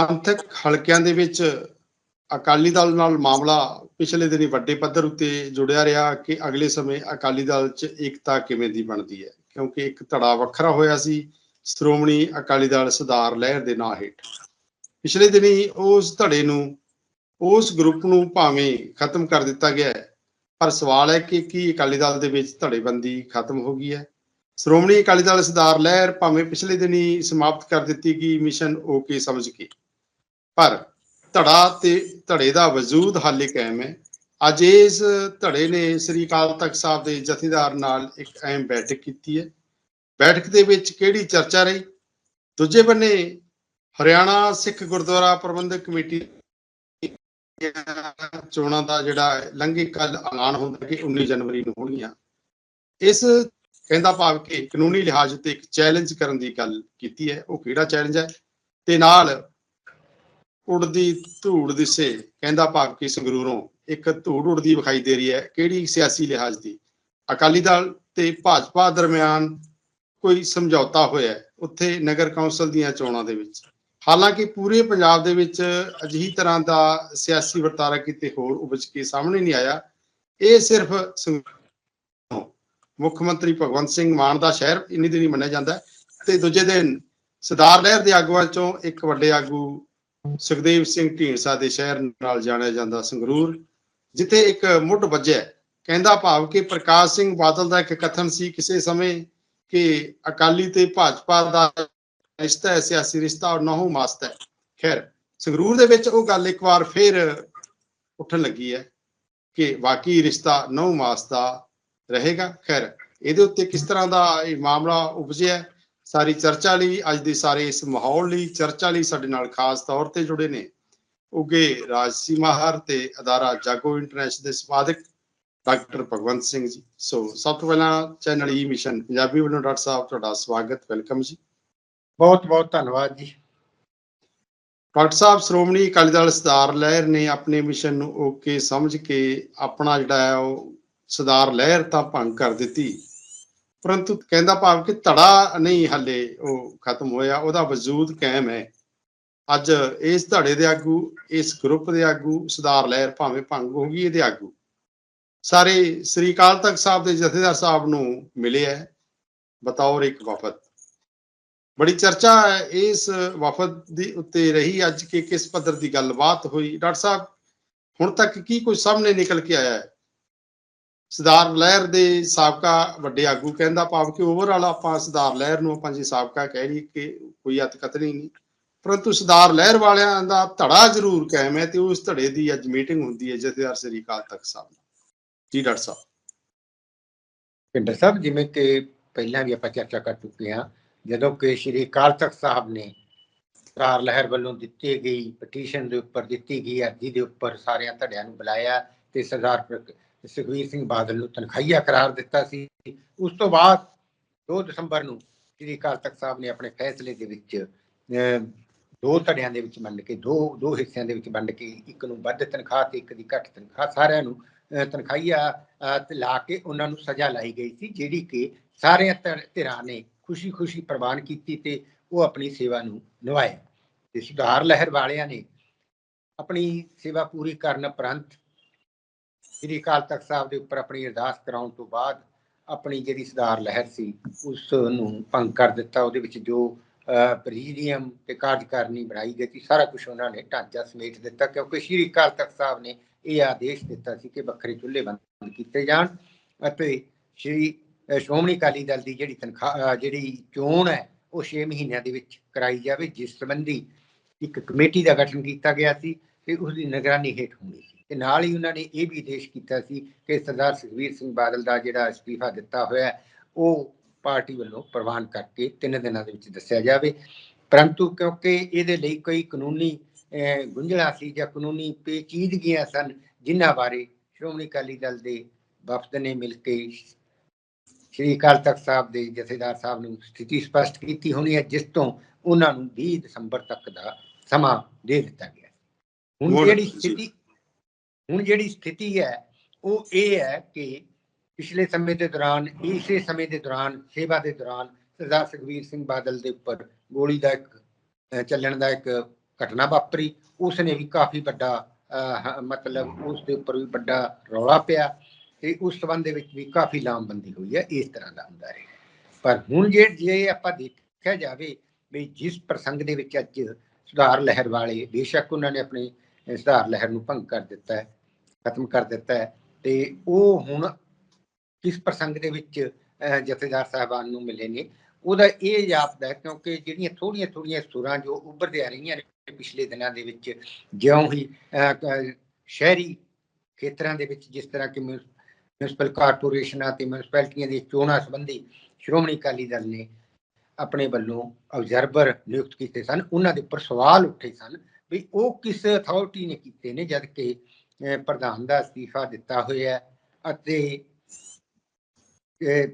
ਪੰਥਕ ਹਲਕਿਆਂ ਦੇ ਵਿੱਚ ਅਕਾਲੀ ਦਲ ਨਾਲ ਮਾਮਲਾ ਪਿਛਲੇ ਦਿਨੀ ਵੱਡੇ ਪੱਧਰ ਉੱਤੇ ਜੁੜਿਆ ਰਿਹਾ ਕਿ ਅਗਲੇ ਸਮੇਂ ਅਕਾਲੀ ਦਲ 'ਚ ਏਕਤਾ ਕਿਵੇਂ ਦੀ ਬਣਦੀ ਹੈ? ਕਿਉਂਕਿ ਇੱਕ ਧੜਾ ਵੱਖਰਾ ਹੋਇਆ ਸੀ, ਸ਼੍ਰੋਮਣੀ ਅਕਾਲੀ ਦਲ ਸੁਧਾਰ ਲਹਿਰ ਦੇ ਨਾਂ ਹੇਠ। ਪਿਛਲੇ ਦਿਨੀ ਉਸ ਧੜੇ ਨੂੰ, ਉਸ ਗਰੁੱਪ ਨੂੰ ਭਾਵੇਂ ਖਤਮ ਕਰ ਦਿੱਤਾ ਗਿਆ ਹੈ, ਪਰ ਸਵਾਲ ਹੈ ਕਿ ਕੀ ਅਕਾਲੀ ਦਲ ਦੇ ਵਿੱਚ ਧੜੇਬੰਦੀ ਖਤਮ ਹੋ ਗਈ ਹੈ? ਸ਼੍ਰੋਮਣੀ ਅਕਾਲੀ ਦਲ ਸੁਧਾਰ ਲਹਿਰ ਭਾਵੇਂ ਪਿਛਲੇ ਦਿਨੀ ਸਮਾਪਤ ਕਰ ਦਿੱਤੀ ਗਈ ਮਿਸ਼ਨ ਓਕੇ ਸਮਝ ਕੇ ਪਰ ਧੜਾ ਤੇ ਧੜੇ ਦਾ ਵਜੂਦ ਹਾਲੇ ਕਾਇਮ ਹੈ। ਅੱਜ ਇਸ ਧੜੇ ਨੇ ਸ੍ਰੀ ਅਕਾਲ ਤਖਤ ਸਾਹਿਬ ਦੇ ਜਥੇਦਾਰ ਨਾਲ ਇੱਕ ਅਹਿਮ ਬੈਠਕ ਕੀਤੀ ਹੈ। ਬੈਠਕ ਦੇ ਵਿੱਚ ਕਿਹੜੀ ਚਰਚਾ ਰਹੀ? ਦੂਜੇ ਬੰਨੇ ਹਰਿਆਣਾ ਸਿੱਖ ਗੁਰਦੁਆਰਾ ਪ੍ਰਬੰਧਕ ਕਮੇਟੀ ਚੋਣਾਂ ਦਾ ਜਿਹੜਾ ਲੰਘੇ ਕੱਲ ਐਲਾਨ ਹੁੰਦਾ ਕਿ 19 ਜਨਵਰੀ ਨੂੰ ਹੋਣਗੀਆਂ। ਇਸ ਕਹਿੰਦਾ ਭਾਵ ਕਿ ਕਾਨੂੰਨੀ ਲਿਹਾਜ਼ ਤੇ ਇੱਕ ਚੈਲੰਜ ਕਰਨ ਦੀ ਗੱਲ ਕੀਤੀ ਹੈ। ਉਹ ਕਿਹੜਾ ਚੈਲੰਜ ਹੈ? ਤੇ ਨਾਲ ਉੜਦੀ ਧੂੜ ਦਿਸੇ ਕਹਿੰਦਾ ਭਾਵ ਕਿ ਸੰਗਰੂਰੋਂ ਇੱਕ ਧੂੜ ਉੜਦੀ ਵਿਖਾਈ ਦੇ ਰਹੀ ਹੈ। ਕਿਹੜੀ ਸਿਆਸੀ ਲਿਹਾਜ਼ ਦੀ? ਅਕਾਲੀ ਦਲ ਤੇ ਭਾਜਪਾ ਦਰਮਿਆਨ ਕੋਈ ਸਮਝੌਤਾ ਹੋਇਆ ਉੱਥੇ ਨਗਰ ਕੌਂਸਲ ਦੀਆਂ ਚੋਣਾਂ ਦੇ ਵਿੱਚ। ਹਾਲਾਂਕਿ ਪੂਰੇ ਪੰਜਾਬ ਦੇ ਵਿੱਚ ਅਜਿਹੀ ਤਰ੍ਹਾਂ ਦਾ ਸਿਆਸੀ ਵਰਤਾਰਾ ਕਿਤੇ ਹੋਰ ਉਪਜ ਕੇ ਸਾਹਮਣੇ ਨਹੀਂ ਆਇਆ। ਇਹ ਸਿਰਫ ਮੁੱਖ ਮੰਤਰੀ ਭਗਵੰਤ ਸਿੰਘ ਮਾਨ ਦਾ ਸ਼ਹਿਰ ਇੰਨੀ ਦਿਨ ਹੀ ਮੰਨਿਆ ਜਾਂਦਾ ਹੈ। ਤੇ ਦੂਜੇ ਦਿਨ ਸਰਦਾਰ ਲਹਿਰ ਦੇ ਆਗੂਆਂ ਚੋਂ ਇੱਕ ਵੱਡੇ ਆਗੂ ਸੁਖਦੇਵ ਸਿੰਘ ਢੀਂਡਸਾ ਦੇ ਸ਼ਹਿਰ ਨਾਲ ਜਾਣਿਆ ਜਾਂਦਾ ਸੰਗਰੂਰ, ਜਿੱਥੇ ਇੱਕ ਮੁੱਢ ਵੱਜਿਆ ਕਹਿੰਦਾ ਭਾਵ ਕਿ ਪ੍ਰਕਾਸ਼ ਸਿੰਘ ਬਾਦਲ ਦਾ ਇੱਕ ਕਥਨ ਸੀ ਕਿਸੇ ਸਮੇਂ ਕਿ ਅਕਾਲੀ ਤੇ ਭਾਜਪਾ ਦਾ ਰਿਸ਼ਤਾ ਹੈ, ਸਿਆਸੀ ਰਿਸ਼ਤਾ ਔਰ ਨਹੁ ਮਾਸਤਾ ਹੈ। ਖੈਰ, ਸੰਗਰੂਰ ਦੇ ਵਿੱਚ ਉਹ ਗੱਲ ਇੱਕ ਵਾਰ ਫੇਰ ਉੱਠਣ ਲੱਗੀ ਹੈ ਕਿ ਵਾਕਈ ਰਿਸ਼ਤਾ ਨਹੁ ਮਾਸਤਾ ਰਹੇਗਾ। ਖੈਰ, ਇਹਦੇ ਉੱਤੇ ਕਿਸ ਤਰ੍ਹਾਂ ਦਾ ਇਹ ਮਾਮਲਾ ਉਪਜਿਆ ਸਾਰੀ ਚਰਚਾ ਲਈ ਅੱਜ ਦੇ ਸਾਰੇ ਇਸ ਮਾਹੌਲ ਲਈ ਚਰਚਾ ਲਈ ਸਾਡੇ ਨਾਲ ਖਾਸ ਤੌਰ ਤੇ ਜੁੜੇ ਨੇ ਉਗੇ ਰਾਜਸੀ ਮਾਹਰ ਤੇ ਅਦਾਰਾ ਜਾਗੋ ਇੰਟਰਨੈਸ਼ਨਲ ਦੇ ਸੰਪਾਦਕ ਡਾਕਟਰ ਭਗਵੰਤ ਸਿੰਘ ਜੀ। ਸੋ ਸਭ ਤੋਂ ਪਹਿਲਾਂ ਚੈਨਲ ਈ ਮਿਸ਼ਨ ਪੰਜਾਬੀ ਵੱਲੋਂ ਡਾਕਟਰ ਸਾਹਿਬ ਤੁਹਾਡਾ ਸਵਾਗਤ ਵੈਲਕਮ ਜੀ। ਬਹੁਤ ਬਹੁਤ ਧੰਨਵਾਦ ਜੀ। ਡਾਕਟਰ ਸਾਹਿਬ ਸ਼੍ਰੋਮਣੀ ਅਕਾਲੀ ਦਲ ਸਰਦਾਰ ਲਹਿਰ ਨੇ ਆਪਣੇ ਮਿਸ਼ਨ ਨੂੰ ਓਕੇ ਸਮਝ ਕੇ ਆਪਣਾ ਜਿਹੜਾ ਹੈ ਉਹ ਸਰਦਾਰ ਲਹਿਰ ਤਾਂ ਭੰਗ ਕਰ ਦਿੱਤੀ। ਪਰੰਤੂ ਕਹਿੰਦਾ ਭਾਵ ਕਿ ਧੜਾ ਨਹੀਂ ਹੱਲੇ ਉਹ ਖਤਮ ਹੋਇਆ, ਉਹਦਾ ਵਜੂਦ ਕਾਇਮ ਹੈ। ਅੱਜ ਇਸ ਧੜੇ ਦੇ ਆਗੂ, ਇਸ ਗਰੁੱਪ ਦੇ ਆਗੂ ਸੁਧਾਰ ਲਹਿਰ ਭਾਵੇਂ ਭੰਗ ਹੋ ਗਈ, ਇਹਦੇ ਆਗੂ। ਸਾਰੇ ਸ੍ਰੀ ਅਕਾਲ ਤਖਤ ਸਾਹਿਬ ਦੇ ਜਥੇਦਾਰ ਸਾਹਿਬ ਨੂੰ ਮਿਲੇ ਹੈ। ਬਤੌਰ ਇੱਕ ਵਫਦ। ਬੜੀ ਚਰਚਾ ਇਸ ਵਫਦ ਦੀ ਉੱਤੇ ਰਹੀ ਅੱਜ ਕਿ ਕਿਸ ਪੱਧਰ ਦੀ ਗੱਲਬਾਤ ਹੋਈ। ਡਾਕਟਰ ਸਾਹਿਬ, ਹੁਣ ਤੱਕ ਕੀ ਕੁਝ ਸਾਹਮਣੇ ਨਿਕਲ ਕੇ ਆਇਆ ਹੈ? ਸਰਦਾਰ ਲਹਿਰ ਦੇ ਸਾਬਕਾ ਵੱਡੇ ਆਗੂ ਕਹਿੰਦਾ ਭਾਵ ਕਿ ਓਵਰਆਲ ਆਪਾਂ ਸਰਦਾਰ ਲਹਿਰ ਨੂੰ ਆਪਾਂ ਜੀ ਸਾਬਕਾ ਕਹਿ ਲਈ ਕਿ ਕੋਈ ਅਤਕਤਨੀ ਨਹੀਂ ਪਰੰਤੂ ਸਰਦਾਰ ਲਹਿਰ ਵਾਲਿਆਂ ਦਾ ਧੜਾ ਜ਼ਰੂਰ ਕਾਇਮ ਹੈ ਤੇ ਉਸ ਧੜੇ ਦੀ ਅੱਜ ਮੀਟਿੰਗ ਹੁੰਦੀ ਹੈ ਜਥੇਦਾਰ ਸ੍ਰੀ ਅਕਾਲ ਤਖਤ ਸਾਹਿਬ ਜੀ ਡਾਕਟਰ ਸਾਹਿਬ। ਪਿੰਡਰ ਸਾਹਿਬ, ਜਿਵੇਂ ਕਿ ਪਹਿਲਾਂ ਵੀ ਆਪਾਂ ਚਰਚਾ ਕਰ ਚੁੱਕੇ ਹਾਂ, ਜਦੋਂ ਕਿ ਸ਼੍ਰੀ ਅਕਾਲ ਤਖਤ ਸਾਹਿਬ ਨੇ ਸਰਦਾਰ ਲਹਿਰ ਵੱਲੋਂ ਦਿੱਤੀ ਗਈ ਪਟੀਸ਼ਨ ਦੇ ਉੱਪਰ, ਦਿੱਤੀ ਗਈ ਅਰਜ਼ੀ ਦੇ ਉੱਪਰ ਸਾਰਿਆਂ ਧੜਿਆਂ ਨੂੰ ਬੁਲਾਇਆ ਤੇ ਸਰਦਾਰ ਪ੍ਰਕ- ਸੁਖਬੀਰ ਸਿੰਘ ਬਾਦਲ ਨੂੰ ਤਨਖਾਹੀਆ ਕਰਾਰ ਦਿੱਤਾ ਸੀ ਉਸ ਤੋਂ ਬਾਅਦ 2 ਦਸੰਬਰ ਨੂੰ ਸ਼੍ਰੀ ਅਕਾਲ ਤਖਤ ਸਾਹਿਬ ਨੇ ਆਪਣੇ ਫੈਸਲੇ ਦੇ ਵਿੱਚ ਅਹ, ਦੋ ਧੜਿਆਂ ਦੇ ਵਿੱਚ ਵੰਡ ਕੇ ਦੋ ਦੋ ਹਿੱਸਿਆਂ ਦੇ ਵਿੱਚ ਵੰਡ ਕੇ ਇੱਕ ਨੂੰ ਵੱਧ ਤਨਖਾਹ ਤੇ ਇੱਕ ਦੀ ਘੱਟ ਤਨਖਾਹ ਸਾਰਿਆਂ ਨੂੰ ਅਹ, ਤਨਖਾਹੀਆ ਤੇ ਲਾ ਕੇ ਉਹਨਾਂ ਨੂੰ ਸਜ਼ਾ ਲਾਈ ਗਈ ਸੀ ਜਿਹੜੀ ਕਿ ਸਾਰੇ ਧਿਰ- ਧਿਰਾਂ ਨੇ ਖੁਸ਼ੀ-ਖੁਸ਼ੀ ਪ੍ਰਵਾਨ ਕੀਤੀ ਤੇ ਉਹ ਆਪਣੀ ਸੇਵਾ ਨੂੰ ਨਿਭਾਇਆ ਤੇ ਸੁਧਾਰ ਲਹਿਰ ਵਾਲਿਆਂ ਨੇ ਆਪਣੀ ਸੇਵਾ ਪੂਰੀ ਕਰਨ ਉਪਰੰਤ ਸ੍ਰੀ ਅਕਾਲ ਤਖਤ ਸਾਹਿਬ ਦੇ ਉੱਪਰ ਆਪਣੀ ਅਰਦਾਸ ਕਰਾਉਣ ਤੋਂ ਬਾਅਦ ਆਪਣੀ ਜਿਹੜੀ ਸੁਧਾਰ ਲਹਿਰ ਸੀ ਉਸ ਨੂੰ ਭੰਗ ਕਰ ਦਿੱਤਾ। ਉਹਦੇ ਵਿੱਚ ਜੋ ਪ੍ਰੀਜੀਅਮ ਤੇ ਕਾਰਜਕਾਰਨੀ ਬਣਾਈ ਗਈ ਸੀ, ਸਾਰਾ ਕੁਝ ਉਹਨਾਂ ਨੇ ਢਾਂਚਾ ਸਮੇਟ ਦਿੱਤਾ, ਕਿਉਂਕਿ ਸ੍ਰੀ ਅਕਾਲ ਤਖਤ ਸਾਹਿਬ ਨੇ ਇਹ ਆਦੇਸ਼ ਦਿੱਤਾ ਸੀ ਕਿ ਵੱਖਰੇ ਚੁੱਲ੍ਹੇ ਬੰਦ ਕੀਤੇ ਜਾਣ ਅਤੇ ਸ਼੍ਰੀ ਸ਼੍ਰੋਮਣੀ ਅਕਾਲੀ ਦਲ ਦੀ ਜਿਹੜੀ ਤਨਖਾਹ ਜਿਹੜੀ ਚੋਣ ਹੈ, ਉਹ 6 ਮਹੀਨਿਆਂ ਦੇ ਵਿੱਚ ਕਰਾਈ ਜਾਵੇ, ਜਿਸ ਸੰਬੰਧੀ ਇੱਕ ਕਮੇਟੀ ਦਾ ਗਠਨ ਕੀਤਾ ਗਿਆ ਸੀ ਤੇ ਉਸ ਦੀ ਨਿਗਰਾਨੀ ਹੇਠ ਹੋਣੀ ਤੇ ਨਾਲ ਹੀ ਉਹਨਾਂ ਨੇ ਇਹ ਵੀ ਆਦੇਸ਼ ਕੀਤਾ ਸੀ ਕਿ ਸਰਦਾਰ ਸੁਖਬੀਰ ਸਿੰਘ ਬਾਦਲ ਦਾ ਜਿਹੜਾ ਅਸਤੀਫਾ ਦਿੱਤਾ ਹੋਇਆ ਉਹ ਪਾਰਟੀ ਵੱਲੋਂ ਪ੍ਰਵਾਨ ਕਰਕੇ ਤਿੰਨ ਦਿਨਾਂ ਦੇ ਵਿੱਚ ਦੱਸਿਆ ਜਾਵੇ ਪਰੰਤੂ ਕਿਉਂਕਿ ਇਹਦੇ ਲਈ ਕੋਈ ਕਾਨੂੰਨੀ ਗੁੰਝਲਾਂ ਸੀ ਜਾਂ ਕਾਨੂੰਨੀ ਪੇਚੀਦਗੀਆਂ ਸਨ ਜਿਨ੍ਹਾਂ ਬਾਰੇ ਸ਼੍ਰੋਮਣੀ ਅਕਾਲੀ ਦਲ ਦੇ ਵਫਦ ਨੇ ਮਿਲ ਕੇ ਸ਼੍ਰੀ ਅਕਾਲ ਤਖਤ ਸਾਹਿਬ ਦੇ ਜਥੇਦਾਰ ਸਾਹਿਬ ਨੂੰ ਸਥਿਤੀ ਸਪਸ਼ਟ ਕੀਤੀ ਹੋਣੀ ਹੈ ਜਿਸ ਤੋਂ ਉਹਨਾਂ ਨੂੰ 20 ਦਸੰਬਰ ਤੱਕ ਦਾ ਸਮਾਂ ਦੇ ਦਿੱਤਾ ਗਿਆ ਹੁਣ ਜਿਹੜੀ। ਸਥਿਤੀ ਹੁਣ ਜਿਹੜੀ ਸਥਿਤੀ ਹੈ, ਉਹ ਇਹ ਹੈ ਕਿ ਪਿਛਲੇ ਸਮੇਂ ਦੇ ਦੌਰਾਨ, ਇਸੇ ਸਮੇਂ ਦੇ ਦੌਰਾਨ, ਸੇਵਾ ਦੇ ਦੌਰਾਨ ਸਰਦਾਰ ਸੁਖਬੀਰ ਸਿੰਘ ਬਾਦਲ ਦੇ ਉੱਪਰ ਗੋਲੀ ਦਾ ਇੱਕ ਚੱਲਣ ਦਾ ਇੱਕ ਘਟਨਾ ਵਾਪਰੀ। ਉਸ ਨੇ ਵੀ ਕਾਫੀ ਵੱਡਾ ਮਤਲਬ ਉਸ ਦੇ ਉੱਪਰ ਵੀ ਵੱਡਾ ਰੌਲਾ ਪਿਆ ਤੇ ਉਸ ਸੰਬੰਧ ਦੇ ਵਿੱਚ ਵੀ ਕਾਫੀ ਲਾਮਬੰਦੀ ਹੋਈ ਹੈ, ਇਸ ਤਰ੍ਹਾਂ ਦਾ ਹੁੰਦਾ ਰਿਹਾ। ਪਰ ਹੁਣ ਜੇ ਜੇ ਆਪਾਂ ਦੇਖਿਆ ਜਾਵੇ ਵੀ ਜਿਸ ਪ੍ਰਸੰਗ ਦੇ ਵਿੱਚ ਅੱਜ ਸੁਧਾਰ ਲਹਿਰ ਵਾਲੇ, ਬੇਸ਼ੱਕ ਉਹਨਾਂ ਨੇ ਆਪਣੇ ਸੁਧਾਰ ਲਹਿਰ ਨੂੰ ਭੰਗ ਕਰ ਦਿੱਤਾ ਹੈ। ਖਤਮ ਕਰ ਦਿੱਤਾ ਹੈ। ਤੇ ਉਹ ਹੁਣ ਕਿਸ ਪ੍ਰਸੰਗ ਦੇ ਵਿੱਚ ਜਥੇਦਾਰ ਸਾਹਿਬਾਨ ਨੂੰ ਮਿਲੇ ਨੇ, ਉਹਦਾ ਇਹ ਜਾਪਦਾ ਕਿਉਂਕਿ ਜਿਹੜੀਆਂ ਥੋੜੀਆਂ ਥੋੜੀਆਂ ਸੁਰਾਂ ਜੋ ਉੱਭਰਦੇ ਆ ਰਹੀਆਂ ਨੇ ਪਿਛਲੇ ਦਿਨਾਂ ਦੇ ਵਿੱਚ, ਜਿਉਂ ਹੀ ਸ਼ਹਿਰੀ ਖੇਤਰਾਂ ਦੇ ਵਿੱਚ ਜਿਸ ਤਰ੍ਹਾਂ ਕਿ ਮਿਊ- ਮਿਊਨਿਸਪਲ ਕਾਰਪੋਰੇਸ਼ਨਾਂ ਤੇ ਮਿਊਨਿਸਪੈਲਿਟੀਆਂ ਦੀ ਚੋਣਾਂ ਸੰਬੰਧੀ ਸ਼੍ਰੋਮਣੀ ਅਕਾਲੀ ਦਲ ਨੇ ਆਪਣੇ ਵੱਲੋਂ ਆਬਜ਼ਰਵਰ ਨਿਯੁਕਤ ਕੀਤੇ ਸਨ। ਉਹਨਾਂ ਦੇ ਉੱਪਰ ਸਵਾਲ ਉੱਠੇ ਸਨ ਵੀ ਉਹ ਕਿਸ ਅਥਾਰਟੀ ਨੇ ਕੀਤੇ ਨੇ ਜਦ ਕਿ ਪ੍ਰਧਾਨ ਦਾ ਅਸਤੀਫਾ ਦਿੱਤਾ ਹੋਇਆ ਅਤੇ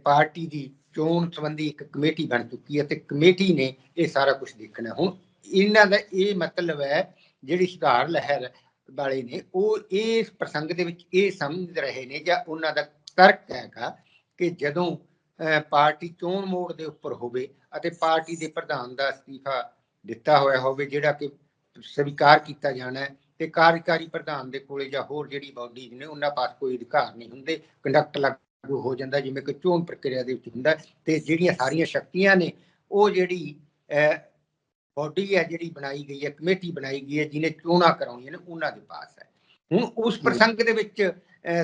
ਪਾਰਟੀ ਦੀ ਚੋਣ ਸੰਬੰਧੀ ਇੱਕ ਕਮੇਟੀ ਬਣ ਚੁੱਕੀ ਹੈ ਤੇ ਕਮੇਟੀ ਨੇ ਇਹ ਸਾਰਾ ਕੁਝ ਦੇਖਣਾ ਹੁਣ ਇਹਨਾਂ ਦਾ ਇਹ ਮਤਲਬ ਹੈ ਜਿਹੜੀ ਸੁਧਾਰ ਲਹਿਰ ਵਾਲੇ ਨੇ ਉਹ ਇਸ ਪ੍ਰਸੰਗ ਦੇ ਵਿੱਚ ਇਹ ਸਮਝ ਰਹੇ ਨੇ ਜਾਂ ਉਹਨਾਂ ਦਾ ਤਰਕ ਹੈਗਾ ਕਿ ਜਦੋਂ ਅਹ, ਪਾਰਟੀ ਚੋਣ ਮੋੜ ਦੇ ਉੱਪਰ ਹੋਵੇ ਅਤੇ ਪਾਰਟੀ ਦੇ ਪ੍ਰਧਾਨ ਦਾ ਅਸਤੀਫਾ ਦਿੱਤਾ ਹੋਇਆ ਹੋਵੇ ਜਿਹੜਾ ਕਿ ਸਵੀਕਾਰ ਕੀਤਾ ਜਾਣਾ ਹੈ ਤੇ ਕਾਰਜਕਾਰੀ ਪ੍ਰਧਾਨ ਦੇ ਕੋਲੇ ਜਾਂ ਹੋਰ ਜਿਹੜੀ ਬਾਡੀਜ਼ ਨੇ ਉਹਨਾਂ ਪਾਸ ਕੋਈ ਅਧਿਕਾਰ ਨਹੀਂ ਹੁੰਦੇ। ਕੰਡਕਟ ਲਾਗੂ ਹੋ ਜਾਂਦਾ ਜਿਵੇਂ ਕਿ ਚੋਣ ਪ੍ਰਕਿਰਿਆ ਦੇ ਵਿੱਚ ਹੁੰਦਾ। ਤੇ ਜਿਹੜੀਆਂ ਸਾਰੀਆਂ ਸ਼ਕਤੀਆਂ ਨੇ ਉਹ ਜਿਹੜੀ ਬਾਡੀ ਹੈ ਜਿਹੜੀ ਬਣਾਈ ਗਈ ਹੈ ਕਮੇਟੀ ਬਣਾਈ ਗਈ ਹੈ ਜਿਹਨੇ ਚੋਣਾਂ ਕਰਾਉਣੀਆਂ ਨੇ ਉਹਨਾਂ ਦੇ ਪਾਸ ਹੈ। ਹੁਣ ਉਸ ਪ੍ਰਸੰਗ ਦੇ ਵਿੱਚ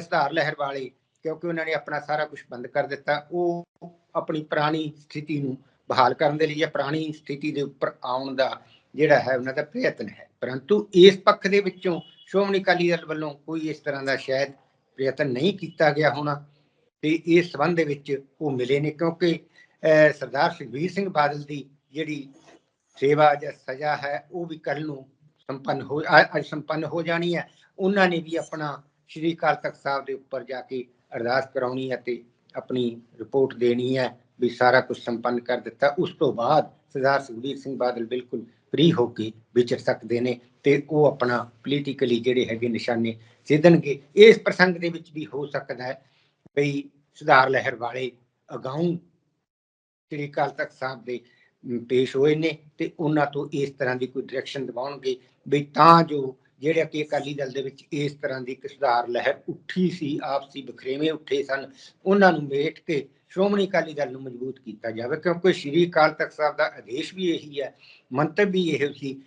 ਸੁਧਾਰ ਲਹਿਰ ਵਾਲੇ ਕਿਉਂਕਿ ਉਹਨਾਂ ਨੇ ਆਪਣਾ ਸਾਰਾ ਕੁਝ ਬੰਦ ਕਰ ਦਿੱਤਾ ਉਹ ਆਪਣੀ ਪੁਰਾਣੀ ਸਥਿਤੀ ਨੂੰ ਬਹਾਲ ਕਰਨ ਦੇ ਲਈ ਜਾਂ ਪੁਰਾਣੀ ਸਥਿਤੀ ਦੇ ਉੱਪਰ ਆਉਣ ਦਾ ਜਿਹੜਾ ਹੈ ਉਹਨਾਂ ਦਾ ਪ੍ਰਯਤਨ ਹੈ। ਪਰੰਤੂ ਇਸ ਪੱਖ ਦੇ ਵਿੱਚੋਂ ਸ਼੍ਰੋਮਣੀ ਅਕਾਲੀ ਦਲ ਵੱਲੋਂ ਕੋਈ ਇਸ ਤਰ੍ਹਾਂ ਦਾ ਸ਼ਾਇਦ ਪ੍ਰਯਤਨ ਨਹੀਂ ਕੀਤਾ ਗਿਆ ਹੋਣਾ ਤੇ ਇਸ ਸੰਬੰਧ ਦੇ ਵਿੱਚ ਉਹ ਮਿਲੇ ਨੇ ਕਿਉਂਕਿ ਸਰਦਾਰ ਸੁਖਬੀਰ ਸਿੰਘ ਬਾਦਲ ਦੀ ਜਿਹੜੀ ਸੇਵਾ ਜਾਂ ਸਜ਼ਾ ਹੈ, ਉਹ ਵੀ ਕੱਲ ਨੂੰ ਸੰਪੰਨ ਹੋ ਅੱਜ ਸੰਪੰਨ ਹੋ ਜਾਣੀ ਹੈ। ਉਹਨਾਂ ਨੇ ਵੀ ਆਪਣਾ ਸ਼੍ਰੀ ਅਕਾਲ ਤਖਤ ਸਾਹਿਬ ਦੇ ਉੱਪਰ ਜਾ ਕੇ ਅਰਦਾਸ ਕਰਾਉਣੀ ਹੈ ਤੇ ਆਪਣੀ ਰਿਪੋਰਟ ਦੇਣੀ ਹੈ ਵੀ ਸਾਰਾ ਕੁਝ ਸੰਪੰਨ ਕਰ ਦਿੱਤਾ। ਉਸ ਤੋਂ ਬਾਅਦ ਸਰਦਾਰ ਸੁਖਬੀਰ ਸਿੰਘ ਬਾਦਲ ਬਿਲਕੁਲ ਫ੍ਰੀ ਹੋ ਕੇ ਵਿਚਰ ਸਕਦੇ ਨੇ ਤੇ ਉਹ ਆਪਣਾ ਪੋਲੀਟੀਕਲੀ ਜਿਹੜੇ ਹੈਗੇ ਨਿਸ਼ਾਨੇ ਸਿੱਧਣਗੇ। ਇਸ ਪ੍ਰਸੰਗ ਦੇ ਵਿੱਚ ਵੀ ਹੋ ਸਕਦਾ ਹੈ ਵੀ ਸੁਧਾਰ ਲਹਿਰ ਵਾਲੇ ਅਗਾਊਂ ਸ੍ਰੀ ਅਕਾਲ ਤਖਤ ਸਾਹਿਬ ਦੇ ਪੇਸ਼ ਹੋਏ ਨੇ ਤੇ ਉਹਨਾਂ ਤੋਂ ਇਸ ਤਰ੍ਹਾਂ ਦੀ ਕੋਈ ਡਾਇਰੈਕਸ਼ਨ ਦਿਵਾਉਣਗੇ ਵੀ ਤਾਂ ਜੋ ਜਿਹੜੇ ਕਿ ਅਕਾਲੀ ਦਲ ਦੇ ਵਿੱਚ ਇਸ ਤਰ੍ਹਾਂ ਦੀ ਇੱਕ ਸੁਧਾਰ ਲਹਿਰ ਉੱਠੀ ਸੀ ਆਪਸੀ ਬਖਰੇਵੇਂ ਉੱਠੇ ਸਨ, ਉਹਨਾਂ ਨੂੰ ਮੇਟ ਕੇ ਸ਼੍ਰੋਮਣੀ ਅਕਾਲੀ ਦਲ ਨੂੰ ਮਜ਼ਬੂਤ ਕੀਤਾ ਜਾਵੇ, ਕਿਉਂਕਿ ਸ੍ਰੀ ਅਕਾਲ ਤਖਤ ਸਾਹਿਬ ਦਾ ਆਦੇਸ਼ ਵੀ ਇਹੀ ਹੈ, ਮੰਤਵ ਵੀ ਇਹੋ ਸੀ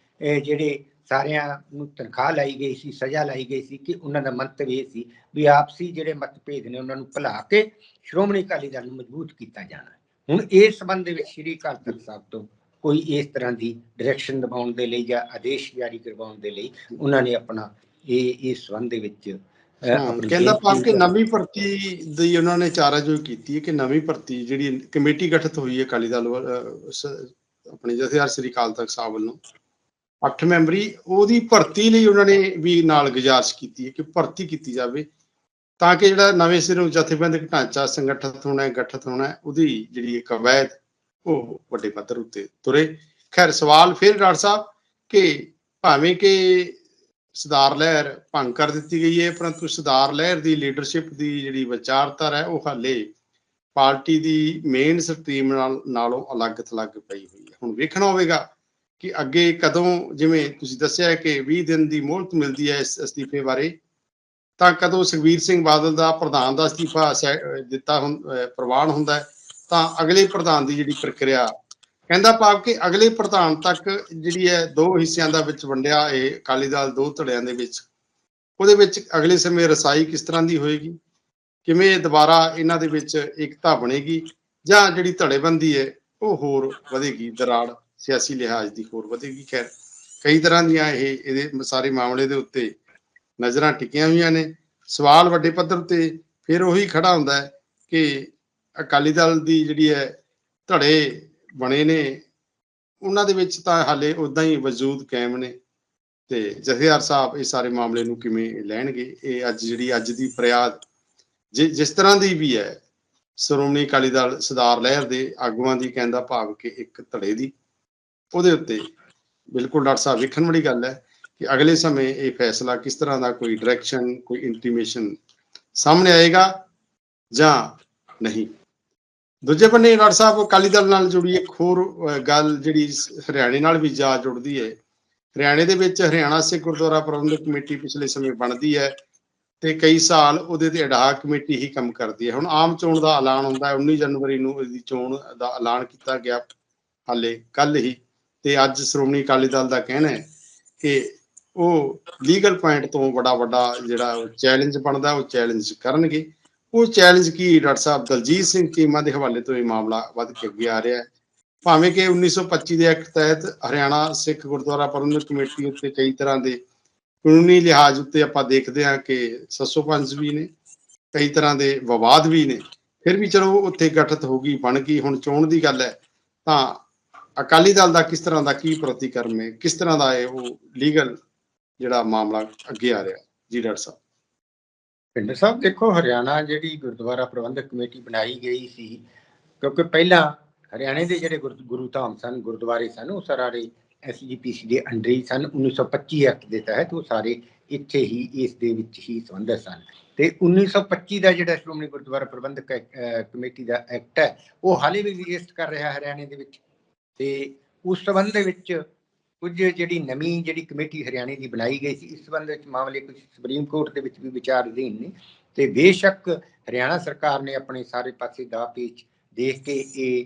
ਜਿਹੜੇ ਸਾਰਿਆਂ ਨੂੰ ਤਨਖਾਹ ਲਾਈ ਗਈ ਸੀ, ਸਜ਼ਾ ਲਾਈ ਗਈ ਸੀ ਕਿ ਉਹਨਾਂ ਦਾ ਮੰਤਵ ਇਹ ਸੀ ਵੀ ਆਪਸੀ ਜਿਹੜੇ ਮਤਭੇਦ ਨੇ ਉਹਨਾਂ ਨੂੰ ਭੁਲਾ ਕੇ ਸ਼੍ਰੋਮਣੀ ਅਕਾਲੀ ਦਲ ਨੂੰ ਮਜ਼ਬੂਤ ਕੀਤਾ ਜਾਣਾ ਹੁਣ ਇਸ ਸੰਬੰਧ ਦੇ ਵਿੱਚ ਸ੍ਰੀ ਅਕਾਲ ਤਖਤ ਸਾਹਿਬ ਤੋਂ ਕੋਈ ਇਸ ਤਰ੍ਹਾਂ ਦੀ ਡਾਇਰੈਕਸ਼ਨ ਦਿਵਾਉਣ ਦੇ ਲਈ ਜਾਂ ਆਦੇਸ਼ ਜਾਰੀ ਕਰਵਾਉਣ ਦੇ ਲਈ ਉਹਨਾਂ ਨੇ ਆਪਣਾ ਇਹ, ਇਸ ਸੰਬੰਧ ਦੇ ਵਿੱਚ ਕਹਿੰਦਾ ਭਾਵ ਕਿ ਨਵੀਂ ਭਰਤੀ ਦੀ ਉਹਨਾਂ ਨੇ ਚਾਰਾਜੋਈ ਕੀਤੀ ਹੈ ਕਿ ਨਵੀਂ ਭਰਤੀ ਜਿਹੜੀ ਕਮੇਟੀ ਗਠਿਤ ਹੋਈ ਹੈ ਅਕਾਲੀ ਦਲ ਆਪਣੇ ਜਥੇਦਾਰ ਸ੍ਰੀ ਅਕਾਲ ਤਖਤ ਸਾਹਿਬ ਵੱਲੋਂ। 8 ਮੈਂਬਰੀ ਉਹਦੀ ਭਰਤੀ ਲਈ ਉਹਨਾਂ ਨੇ ਵੀ ਨਾਲ ਗੁਜ਼ਾਰਿਸ਼ ਕੀਤੀ ਹੈ ਕਿ ਭਰਤੀ ਕੀਤੀ ਜਾਵੇ ਤਾਂ ਕਿ ਜਿਹੜਾ ਨਵੇਂ ਸਿਰੋਂ ਜਥੇਬੰਦਕ ਢਾਂਚਾ ਸੰਗਠਿਤ ਹੋਣਾ ਹੈ ਗਠਿਤ ਹੋਣਾ ਹੈ ਉਹਦੀ ਜਿਹੜੀ ਇੱਕ ਕਵਾਇਦ ਉਹ ਵੱਡੇ ਪੱਧਰ ਉੱਤੇ ਤੁਰੇ। ਖੈਰ ਸਵਾਲ ਫਿਰ ਡਾਕਟਰ ਸਾਹਿਬ ਕਿ ਭਾਵੇਂ ਕਿ ਸੁਧਾਰ ਲਹਿਰ ਭੰਗ ਕਰ ਦਿੱਤੀ ਗਈ ਹੈ, ਪਰੰਤੂ ਸੁਧਾਰ ਲਹਿਰ ਦੀ ਲੀਡਰਸ਼ਿਪ ਦੀ ਜਿਹੜੀ ਵਿਚਾਰਧਾਰਾ ਹੈ, ਉਹ ਹਾਲੇ ਪਾਰਟੀ ਦੀ ਮੇਨ ਸਟ੍ਰੀਮ ਨਾਲ, ਨਾਲੋਂ ਅਲੱਗ ਥਲੱਗ ਪਈ ਹੋਈ ਹੈ। ਹੁਣ ਵੇਖਣਾ ਹੋਵੇਗਾ ਕਿ ਅੱਗੇ ਕਦੋਂ, ਜਿਵੇਂ ਤੁਸੀਂ ਦੱਸਿਆ ਹੈ ਕਿ 20 ਦਿਨ ਦੀ ਮੋਹਲਤ ਮਿਲਦੀ ਹੈ ਇਸ ਅਸਤੀਫੇ ਬਾਰੇ, ਤਾਂ ਕਦੋਂ ਸੁਖਬੀਰ ਸਿੰਘ ਬਾਦਲ ਦਾ ਪ੍ਰਧਾਨ ਦਾ ਅਸਤੀਫਾ ਸੈ- ਦਿੱਤਾ ਹੁੰ- ਪ੍ਰਵਾਨ ਹੁੰਦਾ ਤਾਂ ਅਗਲੇ ਪ੍ਰਧਾਨ ਦੀ ਜਿਹੜੀ ਪ੍ਰਕਿਰਿਆ ਕਹਿੰਦਾ ਭਾਵ ਕਿ ਅਗਲੇ ਪ੍ਰਧਾਨ ਤੱਕ ਜਿਹੜੀ ਹੈ ਦੋ ਹਿੱਸਿਆਂ ਦਾ ਵਿੱਚ ਵੰਡਿਆ ਇਹ ਅਕਾਲੀ ਦਲ ਦੋ ਧੜਿਆਂ ਦੇ ਵਿੱਚ। ਉਹਦੇ ਵਿੱਚ ਅਗਲੇ ਸਮੇਂ ਰਸਾਈ ਕਿਸ ਤਰ੍ਹਾਂ ਦੀ ਹੋਏਗੀ? ਕਿਵੇਂ ਇਹ ਦੁਬਾਰਾ ਇਹਨਾਂ ਦੇ ਵਿੱਚ ਇਕਤਾ ਬਣੇਗੀ? ਜਾਂ ਜਿਹੜੀ ਧੜੇਬੰਦੀ ਹੈ, ਉਹ ਹੋਰ ਵਧੇਗੀ? ਦਰਾੜ ਸਿਆਸੀ ਲਿਹਾਜ਼ ਦੀ ਹੋਰ ਵਧੇਗੀ? ਖੈਰ, ਕਈ ਤਰ੍ਹਾਂ ਦੀਆਂ ਇਹ ਇਹਦੇ ਸਾਰੇ ਮਾਮਲੇ ਦੇ ਉੱਤੇ ਨਜ਼ਰਾਂ ਟਿਕੀਆਂ ਹੋਈਆਂ ਨੇ। ਸਵਾਲ ਵੱਡੇ ਪੱਧਰ ਤੇ ਫਿਰ ਉਹੀ ਖੜਾ ਹੁੰਦਾ ਹੈ ਕਿ ਅਕਾਲੀ ਦਲ ਦੀ ਜਿਹੜੀ ਹੈ ਧੜੇ ਬਣੇ ਨੇ। ਉਹਨਾਂ ਦੇ ਵਿੱਚ ਤਾਂ ਹਾਲੇ ਉਦਾਂ ਹੀ ਵਜੂਦ ਕਾਇਮ ਨੇ। ਤੇ ਜਥੇਦਾਰ ਸਾਹਿਬ ਇਹ ਸਾਰੇ ਮਾਮਲੇ ਨੂੰ ਕਿਵੇਂ ਲੈਣਗੇ? ਇਹ ਅੱਜ ਜਿਹੜੀ ਅੱਜ ਦੀ ਫਰਿਆਦ ਜਿ- ਜਿਸ ਤਰ੍ਹਾਂ ਦੀ ਵੀ ਹੈ, ਸ਼੍ਰੋਮਣੀ ਅਕਾਲੀ ਦਲ ਸਰਦਾਰ ਲਹਿਰ ਦੇ ਆਗੂਆਂ ਦੀ ਕਹਿੰਦਾ ਭਾਵ ਕਿ ਇੱਕ ਧੜੇ ਦੀ। ਉਹਦੇ ਉੱਤੇ ਬਿਲਕੁਲ ਡਾਕਟਰ ਸਾਹਿਬ ਵੇਖਣ ਵਾਲੀ ਗੱਲ ਹੈ ਕਿ ਅਗਲੇ ਸਮੇਂ ਇਹ ਫੈਸਲਾ ਕਿਸ ਤਰ੍ਹਾਂ ਦਾ ਕੋਈ ਡਾਇਰੈਕਸ਼ਨ ਕੋਈ ਇੰਟੀਮੇਸ਼ਨ ਸਾਹਮਣੇ ਆਏਗਾ ਜਾਂ ਨਹੀਂ। ਦੂਜੇ ਬੰਨੇ ਡਾਕਟਰ ਸਾਹਿਬ, ਅਕਾਲੀ ਦਲ ਨਾਲ ਜੁੜੀ ਇੱਕ ਹੋਰ ਗੱਲ ਜਿਹੜੀ ਹਰਿਆਣੇ ਨਾਲ ਵੀ ਜਾ ਜੁੜਦੀ ਹੈ ਹਰਿਆਣੇ ਦੇ ਵਿੱਚ ਹਰਿਆਣਾ ਸਿੱਖ ਗੁਰਦੁਆਰਾ ਪ੍ਰਬੰਧਕ ਕਮੇਟੀ ਪਿਛਲੇ ਸਮੇਂ ਬਣਦੀ ਹੈ ਤੇ ਕਈ ਸਾਲ ਉਹਦੇ ਤੇ ਅਡਾਕ ਕਮੇਟੀ ਹੀ ਕੰਮ ਕਰਦੀ ਹੈ ਹੁਣ ਆਮ ਚੋਣ ਦਾ ਐਲਾਨ ਹੁੰਦਾ ਹੈ 19 ਜਨਵਰੀ ਨੂੰ ਇਹਦੀ ਚੋਣ ਦਾ ਐਲਾਨ ਕੀਤਾ ਗਿਆ ਹਾਲੇ ਕੱਲ ਹੀ ਤੇ ਅੱਜ ਸ਼੍ਰੋਮਣੀ ਅਕਾਲੀ ਦਲ ਦਾ ਕਹਿਣਾ ਹੈ ਕਿ ਉਹ ਲੀਗਲ ਪੁਆਇੰਟ ਤੋਂ ਬੜਾ ਵੱਡਾ ਜਿਹੜਾ ਚੈਲੰਜ ਬਣਦਾ, ਉਹ ਚੈਲੰਜ ਕਰਨਗੇ। ਉਹ ਚੈਲੰਜ ਕੀ ਡਾਕਟਰ ਸਾਹਿਬ? ਦਲਜੀਤ ਸਿੰਘ ਚੀਮਾ ਦੇ ਹਵਾਲੇ ਤੋਂ ਇਹ ਮਾਮਲਾ ਵੱਧ ਕੇ ਅੱਗੇ ਆ ਰਿਹਾ ਹੈ। ਭਾਵੇਂ ਕਿ 1925 ਦੇ ਐਕਟ ਤਹਿਤ ਹਰਿਆਣਾ, ਸਿੱਖ ਗੁਰਦੁਆਰਾ ਪ੍ਰਬੰਧਕ ਕਮੇਟੀ ਉੱਤੇ ਕਈ ਤਰ੍ਹਾਂ ਦੇ ਕਾਨੂੰਨੀ ਲਿਹਾਜ਼ ਉੱਤੇ ਆਪਾਂ ਦੇਖਦੇ ਹਾਂ ਕਿ ਸੱਸੋਪੰਜ ਵੀ ਨੇ, ਕਈ ਤਰ੍ਹਾਂ ਦੇ ਵਿਵਾਦ ਵੀ ਨੇ। ਫਿਰ ਵੀ ਚਲੋ ਉੱਥੇ ਗਠਿਤ ਹੋ ਗਈ, ਬਣ ਗਈ। ਹੁਣ ਚੋਣ ਦੀ ਗੱਲ ਹੈ, ਤਾਂ ਅਕਾਲੀ ਦਲ ਦਾ ਕਿਸ ਤਰ੍ਹਾਂ ਦਾ ਕੀ ਪ੍ਰਤੀਕਰਮ ਹੈ? ਕਿਸ ਤਰ੍ਹਾਂ ਦਾ ਇਹ ਉਹ ਲੀਗਲ ਜਿਹੜਾ ਮਾਮਲਾ ਅੱਗੇ ਆ ਰਿਹਾ ਜੀ ਡਾਕਟਰ ਸਾਹਿਬ। ਪਿੰਡ ਸਾਹਿਬ ਦੇਖੋ, ਹਰਿਆਣਾ ਜਿਹੜੀ ਗੁਰਦੁਆਰਾ ਪ੍ਰਬੰਧਕ ਕਮੇਟੀ ਬਣਾਈ ਗਈ ਸੀ, ਕਿਉਂਕਿ ਪਹਿਲਾਂ ਹਰਿਆਣੇ ਦੇ ਜਿਹੜੇ ਗੁਰ- ਗੁਰੂ ਧਾਮ ਸਨ, ਗੁਰਦੁਆਰੇ ਸਨ, ਉਹ ਸਾਰੇ ਐਸਜੀਪੀਸੀ ਦੇ ਅੰਡਰ ਹੀ ਸਨ 1925 ਐਕਟ ਦੇ ਤਹਿਤ ਉਹ ਸਾਰੇ ਇੱਥੇ ਹੀ ਇਸ ਦੇ ਵਿੱਚ ਹੀ ਸੰਬੰਧਿਤ ਸਨ। ਤੇ 1925 ਦਾ ਜਿਹੜਾ ਸ਼੍ਰੋਮਣੀ ਗੁਰਦੁਆਰਾ ਪ੍ਰਬੰਧਕ ਕਮੇਟੀ ਦਾ ਐਕਟ ਹੈ, ਉਹ ਹਾਲੇ ਵੀ ਵਿਜਿਸਟ ਕਰ ਰਿਹਾ ਹਰਿਆਣੇ ਦੇ ਵਿੱਚ। ਤੇ ਉਸ ਸੰਬੰਧ ਦੇ ਵਿੱਚ ਕੁਝ ਜਿਹੜੀ ਨਵੀਂ ਜਿਹੜੀ ਕਮੇਟੀ ਹਰਿਆਣੇ ਦੀ ਬਣਾਈ ਗਈ ਸੀ, ਇਸ ਸੰਬੰਧ ਵਿੱਚ ਮਾਮਲੇ ਕੁਝ ਸੁਪਰੀਮ ਕੋਰਟ ਦੇ ਵਿੱਚ ਵੀ ਵਿਚਾਰ ਅਧੀਨ ਨੇ ਤੇ ਬੇਸ਼ੱਕ ਹਰਿਆਣਾ ਸਰਕਾਰ ਨੇ ਆਪਣੇ ਸਾਰੇ ਪਾਸੇ ਦਾ ਪੇਚ ਦੇਖ ਕੇ ਇਹ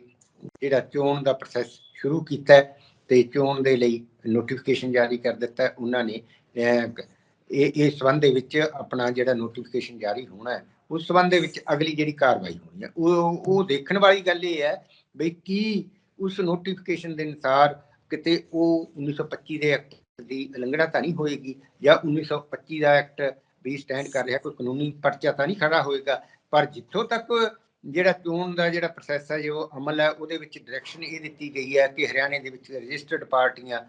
ਜਿਹੜਾ ਚੋਣ ਦਾ ਪ੍ਰੋਸੈਸ ਸ਼ੁਰੂ ਕੀਤਾ ਹੈ ਤੇ ਚੋਣ ਦੇ ਲਈ ਨੋਟੀਫਿਕੇਸ਼ਨ ਜਾਰੀ ਕਰ ਦਿੱਤਾ ਉਹਨਾਂ ਨੇ ਇਹ, ਇਸ ਸੰਬੰਧ ਦੇ ਵਿੱਚ ਆਪਣਾ ਜਿਹੜਾ ਨੋਟੀਫਿਕੇਸ਼ਨ ਜਾਰੀ ਹੋਣਾ ਹੈ, ਉਸ ਸੰਬੰਧ ਦੇ ਵਿੱਚ ਅਗਲੀ ਜਿਹੜੀ ਕਾਰਵਾਈ ਹੋਣੀ ਹੈ, ਉਹ ਉਹ ਦੇਖਣ ਵਾਲੀ ਗੱਲ ਇਹ ਹੈ ਬਈ ਕੀ ਉਸ ਨੋਟੀਫਿਕੇਸ਼ਨ ਦੇ ਅਨੁਸਾਰ ਕਿਤੇ ਉਹ 1925 ਦੇ ਐਕਟ ਦੀ ਉਲੰਘਣਾ ਤਾਂ ਨਹੀਂ ਹੋਏਗੀ ਜਾਂ 1925 ਦਾ ਐਕਟ ਵੀ ਸਟੈਂਡ ਕਰ ਰਿਹਾ ਕੋਈ ਕਾਨੂੰਨੀ ਪਰਚਾ ਤਾਂ ਨਹੀਂ ਖੜਾ ਹੋਏਗਾ। ਪਰ ਜਿੱਥੋਂ ਤੱਕ ਜਿਹੜਾ ਚੋਣ ਦਾ ਜਿਹੜਾ ਪ੍ਰੋਸੈਸ ਹੈ ਜੋ ਅਮਲ ਹੈ ਉਹਦੇ ਵਿੱਚ ਡਾਇਰੈਕਸ਼ਨ ਇਹ ਦਿੱਤੀ ਗਈ ਹੈ ਕਿ ਹਰਿਆਣੇ ਦੇ ਵਿੱਚ ਰਜਿਸਟਰਡ ਪਾਰਟੀਆਂ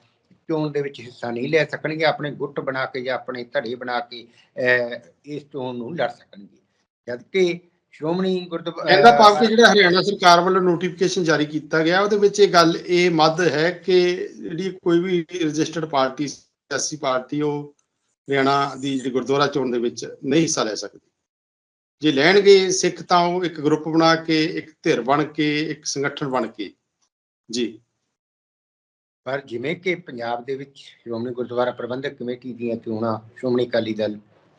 ਚੋਣ ਦੇ ਵਿੱਚ ਹਿੱਸਾ ਨਹੀਂ ਲੈ ਸਕਣਗੇ ਆਪਣੇ ਗੁੱਟ ਬਣਾ ਕੇ ਜਾਂ ਆਪਣੇ ਧੜੇ ਬਣਾ ਕੇ ਅਹ, ਇਸ ਚੋਣ ਨੂੰ ਲੜ ਸਕਣਗੇ। ਜਦਕਿ ਸ਼੍ਰੋਮਣੀ ਗੁਰਦੁਆਰਾ ਕਹਿੰਦਾ ਭਾਵ ਕਿ ਜਿਹੜਾ ਹਰਿਆਣਾ ਸਰਕਾਰ ਵੱਲੋਂ ਨੋਟੀਫਿਕੇਸ਼ਨ ਜਾਰੀ ਕੀਤਾ ਗਿਆ ਉਹਦੇ ਵਿੱਚ ਇਹ ਗੱਲ ਇਹ ਮੱਦ ਹੈ ਕਿ ਜਿਹੜੀ ਕੋਈ ਵੀ ਰਜਿਸਟਰਡ ਪਾਰਟੀ ਸਿਆਸੀ ਪਾਰਟੀ ਉਹ ਹਰਿਆਣਾ ਦੀ ਜਿਹੜੀ ਗੁਰਦੁਆਰਾ ਚੋਣ ਦੇ ਵਿੱਚ ਨਹੀਂ ਹਿੱਸਾ ਲੈ ਸਕਦੀ। ਜੇ ਲੈਣਗੇ ਸਿੱਖ ਤਾਂ ਉਹ ਇੱਕ ਗਰੁੱਪ ਬਣਾ ਕੇ ਇੱਕ ਧਿਰ ਬਣ ਕੇ ਇੱਕ ਸੰਗਠਨ ਬਣ ਕੇ। ਜੀ। ਪਰ ਜਿਵੇਂ ਕਿ ਪੰਜਾਬ ਦੇ ਵਿੱਚ ਸ਼੍ਰੋਮਣੀ ਗੁਰਦੁਆਰਾ ਪ੍ਰਬੰਧਕ ਕਮੇਟੀ ਦੀਆਂ ਚੋਣਾਂ ਸ਼੍ਰੋਮਣੀ ਅਕਾਲੀ ਦਲ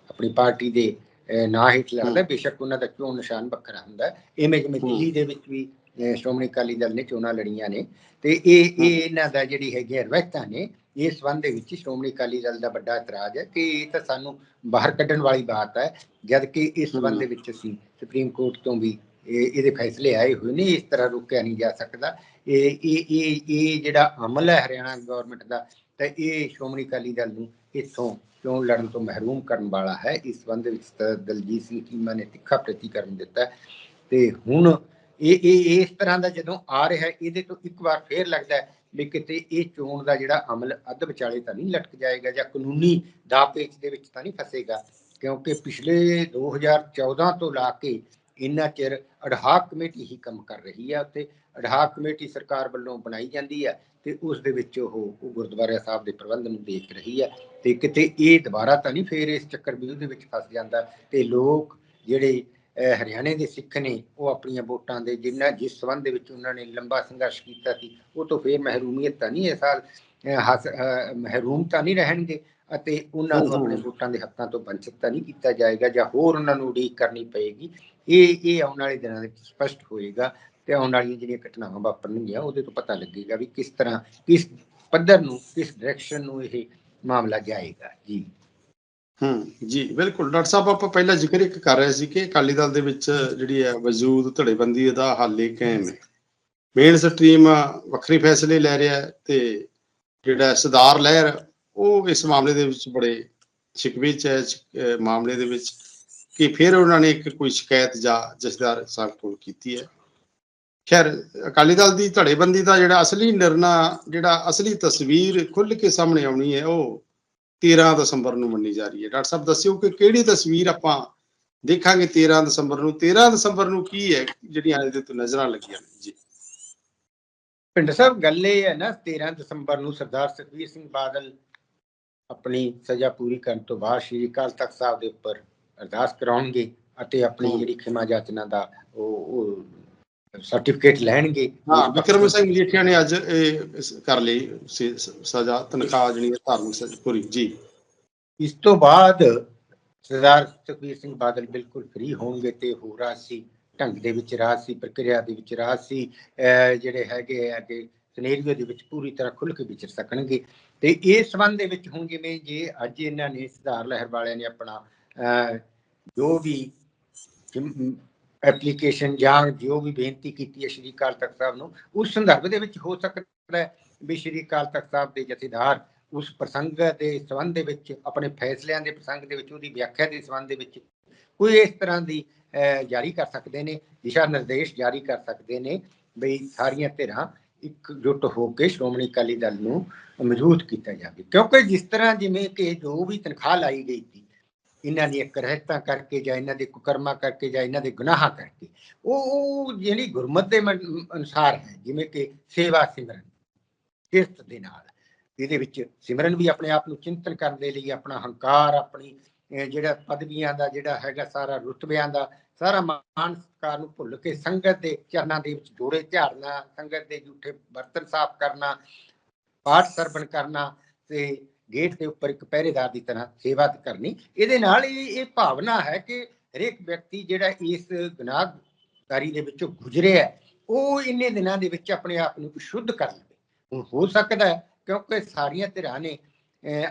ਆਪਣੀ ਪਾਰਟੀ ਦੇ ਨਾਂ ਹੇਠ ਲਿਆਉਂਦਾ ਬੇਸ਼ੱਕ ਉਹਨਾਂ ਦਾ ਚੋਣ ਨਿਸ਼ਾਨ ਵੱਖਰਾ ਹੁੰਦਾ ਇਵੇਂ ਜਿਵੇਂ। ਦਿੱਲੀ ਦੇ ਵਿੱਚ ਵੀ ਸ਼੍ਰੋਮਣੀ ਅਕਾਲੀ ਦਲ ਨੇ ਚੋਣਾਂ ਲੜੀਆਂ ਨੇ ਤੇ ਇਹ ਇਹ ਇਹਨਾਂ ਦਾ ਜਿਹੜੀ ਹੈਗੀ ਰਵਾਇਤਾਂ ਨੇ ਇਸ ਸੰਬੰਧ ਦੇ ਵਿੱਚ ਸ਼੍ਰੋਮਣੀ ਅਕਾਲੀ ਦਲ ਦਾ ਵੱਡਾ ਇਤਰਾਜ਼ ਹੈ ਕਿ ਇਹ ਤਾਂ ਸਾਨੂੰ ਬਾਹਰ ਕੱਢਣ ਵਾਲੀ ਬਾਤ ਹੈ ਜਦ ਕਿ ਇਸ ਸੰਬੰਧ ਦੇ ਵਿੱਚ ਅਸੀਂ ਸੁਪਰੀਮ ਕੋਰਟ ਤੋਂ ਵੀ ਇਹਦੇ ਫੈਸਲੇ ਆਏ ਹੋਏ ਨੇ, ਇਸ ਤਰ੍ਹਾਂ ਰੋਕਿਆ ਨਹੀਂ ਜਾ ਸਕਦਾ। ਇਹ ਇਹ ਇਹ ਜਿਹੜਾ ਅਮਲ ਹੈ ਹਰਿਆਣਾ ਗਵਰਨਮੈਂਟ ਦਾ, ਤਾਂ ਇਹ ਸ਼੍ਰੋਮਣੀ ਅਕਾਲੀ ਦਲ ਨੂੰ ਇੱਥੋਂ ਚੋਣ ਲੜਨ ਤੋਂ ਮਹਿਰੂਮ ਕਰਨ ਵਾਲਾ ਹੈ। ਇਸ ਸੰਬੰਧ ਵਿੱਚ ਦਲਜੀਤ ਸਿੰਘ ਚੀਮਾ ਨੇ ਤਿੱਖਾ ਪ੍ਰਤੀਕਰਮ ਦਿੱਤਾ ਤੇ ਹੁਣ ਇਹ ਇਹ ਇਸ ਤਰ੍ਹਾਂ ਦਾ ਜਦੋਂ ਆ ਰਿਹਾ ਇਹਦੇ ਤੋਂ ਇੱਕ ਵਾਰ ਫੇਰ ਲੱਗਦਾ ਹੈ ਵੀ ਕਿਤੇ ਇਹ ਚੋਣ ਦਾ ਜਿਹੜਾ ਅਮਲ ਅੱਧ ਵਿਚਾਲੇ ਤਾਂ ਨਹੀਂ ਲਟਕ ਜਾਏਗਾ ਜਾਂ ਕਾਨੂੰਨੀ ਦਾਅਪੇਚ ਦੇ ਵਿੱਚ ਤਾਂ ਨਹੀਂ ਫਸੇਗਾ। ਕਿਉਂਕਿ ਪਿਛਲੇ 2014 ਤੋਂ ਲਾ ਕੇ ਇੰਨਾ ਚਿਰ ਅਡਹਾਕ ਕਮੇਟੀ ਹੀ ਕੰਮ ਕਰ ਰਹੀ ਹੈ ਤੇ ਅਡਹਾਕ ਕਮੇਟੀ ਸਰਕਾਰ ਵੱਲੋਂ ਬਣਾਈ ਜਾਂਦੀ ਹੈ ਤੇ ਉਸ ਦੇ ਵਿੱਚ ਉਹ ਉਹ ਗੁਰਦੁਆਰਾ ਸਾਹਿਬ ਦੇ ਪ੍ਰਬੰਧ ਨੂੰ ਦੇਖ ਰਹੀ ਹੈ ਤੇ ਕਿਤੇ ਇਹ ਦੁਬਾਰਾ ਤਾਂ ਨਹੀਂ ਫੇਰ ਇਸ ਚੱਕਰ ਵੀ ਉਹਦੇ ਵਿੱਚ ਫਸ ਜਾਂਦਾ ਤੇ ਲੋਕ ਜਿਹੜੇ ਹਰਿਆਣੇ ਦੇ ਸਿੱਖ ਨੇ ਉਹ ਆਪਣੀਆਂ ਵੋਟਾਂ ਦੇ ਜਿੰਨਾ ਜਿਸ ਸੰਬੰਧ ਦੇ ਵਿੱਚ ਉਹਨਾਂ ਨੇ ਲੰਬਾ ਸੰਘਰਸ਼ ਕੀਤਾ ਸੀ ਉਹ ਤੋਂ ਫੇਰ ਮਹਿਰੂਮੀਅਤ ਤਾਂ ਨਹੀਂ ਇਸ ਸਾਲ ਅਹ, ਮਹਿਰੂਮ ਤਾਂ ਨਹੀਂ ਰਹਿਣਗੇ। ਅਤੇ ਉਹਨਾਂ ਨੂੰ। ਆਪਣੇ ਵੋਟਾਂ ਦੇ ਹੱਕਾਂ ਤੋਂ ਵੰਚਿਤ ਤਾਂ ਨਹੀਂ ਕੀਤਾ ਜਾਏਗਾ ਜਾਂ ਹੋਰ ਉਹਨਾਂ ਨੂੰ ਉਡੀਕ ਕਰਨੀ ਪਏਗੀ। ਇਹ ਇਹ ਆਉਣ ਵਾਲੇ ਦਿਨਾਂ ਵਿੱਚ ਸਪਸ਼ਟ ਹੋਏਗਾ ਤੇ ਆਉਣ ਵਾਲੀਆਂ ਜਿਹੜੀਆਂ ਘਟਨਾਵਾਂ ਵਾਪਰਨਗੀਆਂ ਉਹਦੇ ਤੋਂ ਪਤਾ ਲੱਗੇਗਾ ਵੀ ਕਿਸ ਤਰ੍ਹਾਂ ਕਿਸ ਪੱਧਰ ਨੂੰ ਕਿਸ ਡਾਇਰੈਕਸ਼ਨ ਨੂੰ ਇਹ ਮਾਮਲਾ ਜਾਏਗਾ। ਜੀ। ਹੂੰ ਜੀ ਬਿਲਕੁਲ। ਡਾਕਟਰ ਸਾਹਿਬ ਆਪਾਂ ਪਹਿਲਾਂ ਜ਼ਿਕਰ ਇੱਕ ਕਰ ਰਹੇ ਸੀ ਕਿ ਅਕਾਲੀ ਦਲ ਦੇ ਵਿੱਚ ਜਿਹੜੀ ਹੈ ਵਜੂਦ ਧੜੇਬੰਦੀ ਦਾ ਹਾਲੇ ਕਾਇਮ ਹੈ। ਮੇਨ ਸਟਰੀਮ ਵੱਖਰੇ ਫੈਸਲੇ ਲੈ ਰਿਹਾ ਤੇ ਜਿਹੜਾ ਸਰਦਾਰ ਲਹਿਰ ਉਹ ਇਸ ਮਾਮਲੇ ਦੇ ਵਿੱਚ ਬੜੇ ਸ਼ਿਕਵੇ ਚ ਹੈ ਮਾਮਲੇ ਦੇ ਵਿੱਚ ਕਿ ਫਿਰ ਉਹਨਾਂ ਨੇ ਇੱਕ ਕੋਈ ਸ਼ਿਕਾਇਤ ਜਾਂ ਜਸਦਾਰ ਸਾਹਿਬ ਕੋਲ ਕੀਤੀ ਹੈ। ਖੈਰ, ਅਕਾਲੀ ਦਲ ਦੀ ਧੜੇਬੰਦੀ ਦਾ ਜਿਹੜਾ ਅਸਲੀ ਨਿਰਣਾ, ਜਿਹੜਾ ਅਸਲੀ ਤਸਵੀਰ ਖੁੱਲ੍ਹ ਕੇ ਸਾਹਮਣੇ ਆਉਣੀ ਹੈ, ਉਹ 13 ਦਸੰਬਰ ਨੂੰ ਮੰਨੀ ਜਾ ਰਹੀ ਹੈ। ਡਾਕਟਰ ਸਾਹਿਬ, ਦੱਸਿਓ ਕਿ ਕਿਹੜੀ ਤਸਵੀਰ ਆਪਾਂ ਦੇਖਾਂਗੇ 13 ਦਸੰਬਰ ਨੂੰ? 13 ਦਸੰਬਰ ਨੂੰ ਕੀ ਹੈ, ਜਿਹੜੀਆਂ ਅੱਜ ਦੇ ਤੋਂ ਨਜ਼ਰਾਂ ਲੱਗੀਆਂ ਨੇ? ਜੀ। ਪਿੰਡ ਸਾਹਿਬ, ਗੱਲ ਇਹ ਹੈ ਨਾ 13 ਦਸੰਬਰ ਨੂੰ ਸਰਦਾਰ ਸੁਖਬੀਰ ਸਿੰਘ ਬਾਦਲ ਆਪਣੀ ਸਜ਼ਾ ਪੂਰੀ ਕਰਨ ਤੋਂ ਬਾਅਦ ਸ਼੍ਰੀ ਅਕਾਲ ਤਖਤ ਸਾਹਿਬ ਦੇ ਉੱਪਰ ਅਰਦਾਸ ਕਰਾਉਣਗੇ ਅਤੇ ਆਪਣੀ। ਜਿਹੜੀ ਖਿਮਾ ਜਾਚਨਾ ਦਾ ਉਹ ਸਰਟੀਫਿਕੇਟ ਲੈਣਗੇ। ਹਾਂ ਵਿਕਰਮ ਸਿੰਘ ਮਜੀਠੀਆ ਨੇ ਅੱਜ ਇਹ ਕਰ ਲਈ ਸਜ਼ਾ ਤਨਖਾਹ ਜਿਹੜੀ ਧਾਰਮਿਕ ਸਜ਼ਾ ਪੂਰੀ। ਜੀ। ਇਸ ਤੋਂ ਬਾਅਦ ਸਰਦਾਰ ਸੁਖਬੀਰ ਸਿੰਘ ਬਾਦਲ ਬਿਲਕੁਲ ਫ੍ਰੀ ਹੋਣਗੇ ਤੇ ਹੋ ਰਾਜਸੀ ਢੰਗ ਦੇ ਵਿੱਚ ਰਾਜਸੀ ਪ੍ਰਕਿਰਿਆ ਦੇ ਵਿੱਚ ਅਹ, ਜਿਹੜੇ ਹੈਗੇ ਅੱਗੇ ਸਿਨੈਰੀਓ ਦੇ ਵਿੱਚ ਪੂਰੀ ਤਰ੍ਹਾਂ ਖੁੱਲ ਕੇ ਵਿਚਰ ਸਕਣਗੇ। ਤੇ ਇਸ ਸੰਬੰਧ ਦੇ ਵਿੱਚ ਹੁਣ ਜਿਵੇਂ ਜੇ ਅੱਜ ਇਹਨਾਂ ਨੇ ਸੁਧਾਰ ਲਹਿਰ ਵਾਲਿਆਂ ਨੇ ਆਪਣਾ ਜੋ ਵੀ ਐਪਲੀਕੇਸ਼ਨ ਜਾਂ ਜੋ ਵੀ ਬੇਨਤੀ ਕੀਤੀ ਹੈ ਸ਼੍ਰੀ ਅਕਾਲ ਤਖਤ ਸਾਹਿਬ ਨੂੰ ਉਸ ਸੰਦਰਭ ਦੇ ਵਿੱਚ ਹੋ ਸਕਦਾ ਹੈ ਵੀ ਸ਼੍ਰੀ ਅਕਾਲ ਤਖਤ ਸਾਹਿਬ ਦੇ ਜਥੇਦਾਰ ਉਸ ਪ੍ਰਸੰਗ ਦੇ ਸੰਬੰਧ ਦੇ ਵਿੱਚ ਆਪਣੇ ਫੈਸਲਿਆਂ ਦੇ ਪ੍ਰਸੰਗ ਦੇ ਵਿੱਚ ਉਹਦੀ ਵਿਆਖਿਆ ਦੇ ਸੰਬੰਧ ਦੇ ਵਿੱਚ ਕੋਈ ਇਸ ਤਰ੍ਹਾਂ ਦੀ ਅਹ, ਜਾਰੀ ਕਰ ਸਕਦੇ ਨੇ ਦਿਸ਼ਾ ਨਿਰਦੇਸ਼ ਜਾਰੀ ਕਰ ਸਕਦੇ ਨੇ ਬਈ ਸਾਰੀਆਂ ਧਿਰਾਂ ਇਕਜੁੱਟ ਹੋ ਕੇ ਸ਼੍ਰੋਮਣੀ ਅਕਾਲੀ ਦਲ ਨੂੰ ਮਜ਼ਬੂਤ ਕੀਤਾ ਜਾਵੇ। ਕਿਉਂਕਿ ਜਿਸ ਤਰ੍ਹਾਂ ਜਿਵੇਂ ਕਿ ਜੋ ਵੀ ਤਨਖਾਹ ਲਾਈ ਗਈ ਸੀ, ਇਹਨਾਂ ਦੀਆਂ ਕਰਹਿਤਾਂ ਕਰਕੇ ਜਾਂ ਇਹਨਾਂ ਦੇ ਕੁਕਰਮਾਂ ਕਰਕੇ ਜਾਂ ਇਹਨਾਂ ਦੇ ਗੁਨਾਹਾਂ ਕਰਕੇ, ਉਹ ਜਿਹੜੀ ਗੁਰਮਤ ਦੇ ਮਨ- ਅਨੁਸਾਰ ਹੈ, ਜਿਵੇਂ ਕਿ ਸੇਵਾ ਸਿਮਰਨ, ਕਿਰਤ ਦੇ ਨਾਲ, ਇਹਦੇ ਵਿੱਚ ਸਿਮਰਨ ਵੀ ਆਪਣੇ ਆਪ ਨੂੰ ਚਿੰਤਨ ਕਰਨ ਦੇ ਲਈ, ਆਪਣਾ ਹੰਕਾਰ, ਆਪਣੀ ਜਿਹੜਾ ਪਦਵੀਆਂ ਦਾ ਜਿਹੜਾ ਹੈਗਾ ਸਾਰਾ ਰੁਤਬਿਆਂ ਦਾ ਸਾਰਾ ਮਾਨ ਸਤਿਕਾਰ ਨੂੰ ਭੁੱਲ ਕੇ ਸੰਗਤ ਦੇ ਚਰਨਾਂ ਦੇ ਵਿੱਚ ਜੋੜੇ ਝਾੜਨਾ, ਸੰਗਤ ਦੇ ਝੂਠੇ ਬਰਤਨ ਸਾਫ਼ ਕਰਨਾ, ਪਾਠ ਸਰਵਣ ਕਰਨਾ ਤੇ ਗੇਟ ਦੇ ਉੱਪਰ ਇੱਕ ਪਹਿਰੇਦਾਰ ਦੀ ਤਰ੍ਹਾਂ ਸੇਵਾ ਕਰਨੀ, ਇਹਦੇ ਨਾਲ ਇਹ ਇਹ ਭਾਵਨਾ ਹੈ ਕਿ ਹਰੇਕ ਵਿਅਕਤੀ ਜਿਹੜਾ ਇਸ ਗੁਨਾਹਗਾਰੀ ਦੇ ਵਿੱਚੋਂ ਗੁਜ਼ਰਿਆ ਉਹ ਇੰਨੇ ਦਿਨਾਂ ਦੇ ਵਿੱਚ ਆਪਣੇ ਆਪ ਨੂੰ ਸ਼ੁੱਧ ਕਰ ਲਵੇ। ਹੁਣ ਹੋ ਸਕਦਾ ਕਿਉਂਕਿ ਸਾਰੀਆਂ ਧਿਰਾਂ ਨੇ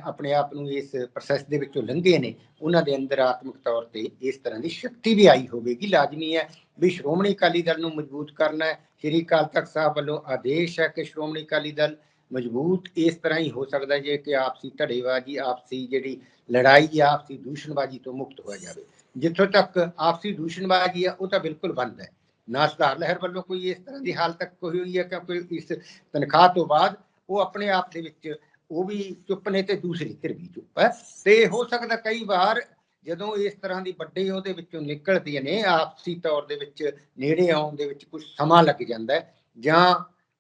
ਆਪਣੇ ਆਪ ਨੂੰ ਇਸ ਪ੍ਰੋਸੈਸ ਦੇ ਵਿੱਚੋਂ ਲੰਘੇ ਨੇ। ਉਹਨਾਂ ਦੇ ਅੰਦਰ ਆਤਮਿਕ ਤੌਰ ਤੇ ਇਸ ਤਰ੍ਹਾਂ ਦੀ ਸ਼ਕਤੀ ਵੀ ਆਈ ਹੋਵੇਗੀ। ਲਾਜ਼ਮੀ ਹੈ ਵੀ ਸ਼੍ਰੋਮਣੀ ਅਕਾਲੀ ਦਲ ਨੂੰ ਮਜ਼ਬੂਤ ਕਰਨਾ ਹੈ। ਸ਼੍ਰੀ ਅਕਾਲ ਤਖਤ ਸਾਹਿਬ ਵੱਲੋਂ ਆਦੇਸ਼ ਹੈ ਕਿ ਸ਼੍ਰੋਮਣੀ ਅਕਾਲੀ ਦਲ ਮਜ਼ਬੂਤ ਇਸ ਤਰ੍ਹਾਂ ਹੀ ਹੋ ਸਕਦਾ ਜੇ ਕਿ ਆਪਸੀ ਢੜੇਬਾਜ਼ੀ ਆਪਸੀ ਜਿਹੜੀ ਲੜਾਈ ਜਾਂ ਆਪਸੀ ਦੂਸ਼ਣਬਾਜ਼ੀ ਤੋਂ ਮੁਕਤ ਹੋਇਆ ਜਾਵੇ। ਜਿੱਥੋਂ ਤੱਕ ਆਪਸੀ ਦੂਸ਼ਣਬਾਜ਼ੀ ਹੈ, ਉਹ ਤਾਂ ਬਿਲਕੁਲ ਬੰਦ ਹੈ। ਨਾ ਸੁਧਾਰ ਲਹਿਰ ਵੱਲੋਂ ਕੋਈ ਇਸ ਤਰ੍ਹਾਂ ਦੀ ਹਾਲ ਤੱਕ ਕੋਈ ਹੋਈ ਹੈ ਕਿ ਕੋਈ ਇਸ ਤਨਖਾਹ ਤੋਂ ਬਾਅਦ ਉਹ ਆਪਣੇ ਆਪ ਦੇ ਵਿੱਚ ਉਹ ਵੀ ਚੁੱਪ ਨੇ ਤੇ ਦੂਸਰੀ ਧਿਰ ਵੀ ਚੁੱਪ ਹੈ ਤੇ ਹੋ ਸਕਦਾ ਕਈ ਵਾਰ ਜਦੋਂ ਇਸ ਤਰ੍ਹਾਂ ਦੀ ਵੱਡੇ ਉਹਦੇ ਵਿੱਚੋਂ ਨਿਕਲਦੀਆਂ ਨੇ ਆਪਸੀ ਤੌਰ ਦੇ ਵਿੱਚ ਨੇੜੇ ਆਉਣ ਦੇ ਵਿੱਚ ਕੁਝ ਸਮਾਂ ਲੱਗ ਜਾਂਦਾ ਹੈ ਜਾਂ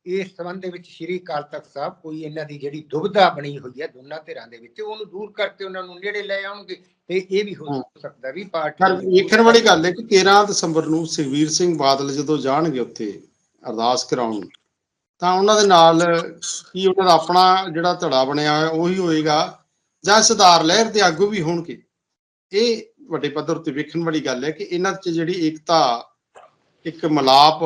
ਇਸ ਸੰਬੰਧ ਦੇ ਵਿੱਚ ਸ਼੍ਰੀ ਅਕਾਲ ਤਖਤ ਸਾਹਿਬ ਕੋਈ ਇਹਨਾਂ ਦੀ ਜਿਹੜੀ ਦੁਬਿਧਾ ਬਣੀ ਹੋਈ ਹੈ ਦੋਨਾਂ ਧਿਰਾਂ ਦੇ ਵਿੱਚ ਉਹਨੂੰ ਦੂਰ ਕਰਕੇ ਉਹਨਾਂ ਨੂੰ ਨੇੜੇ ਲੈ ਆਉਣਗੇ ਤੇ ਇਹ ਵੀ ਹੋ। ਸਕਦਾ ਵੀ ਪਰ ਪਾਰਟੀ ਵੇਖਣ ਵਾਲੀ ਗੱਲ ਹੈ ਕਿ 13 ਦਸੰਬਰ ਨੂੰ ਸੁਖਵੀਰ ਸਿੰਘ ਬਾਦਲ ਜਦੋਂ ਜਾਣਗੇ ਉੱਥੇ ਅਰਦਾਸ ਕਰਾਉਣ ਤਾਂ ਉਹਨਾਂ ਦੇ ਨਾਲ ਕੀ ਉਹਨਾਂ ਦਾ ਆਪਣਾ ਜਿਹੜਾ ਧੜਾ ਬਣਿਆ ਹੋਇਆ, ਉਹੀ ਹੋਏਗਾ, ਜਾਂ ਸੁਧਾਰ ਲਹਿਰ ਦੇ ਆਗੂ ਵੀ ਹੋਣਗੇ। ਇਹ ਵੱਡੇ ਪੱਧਰ ਤੇ ਵੇਖਣ ਵਾਲੀ ਗੱਲ ਹੈ ਕਿ ਇਹਨਾਂ 'ਚ ਜਿਹੜੀ ਏਕਤਾ, ਇੱਕ ਮਲਾਪ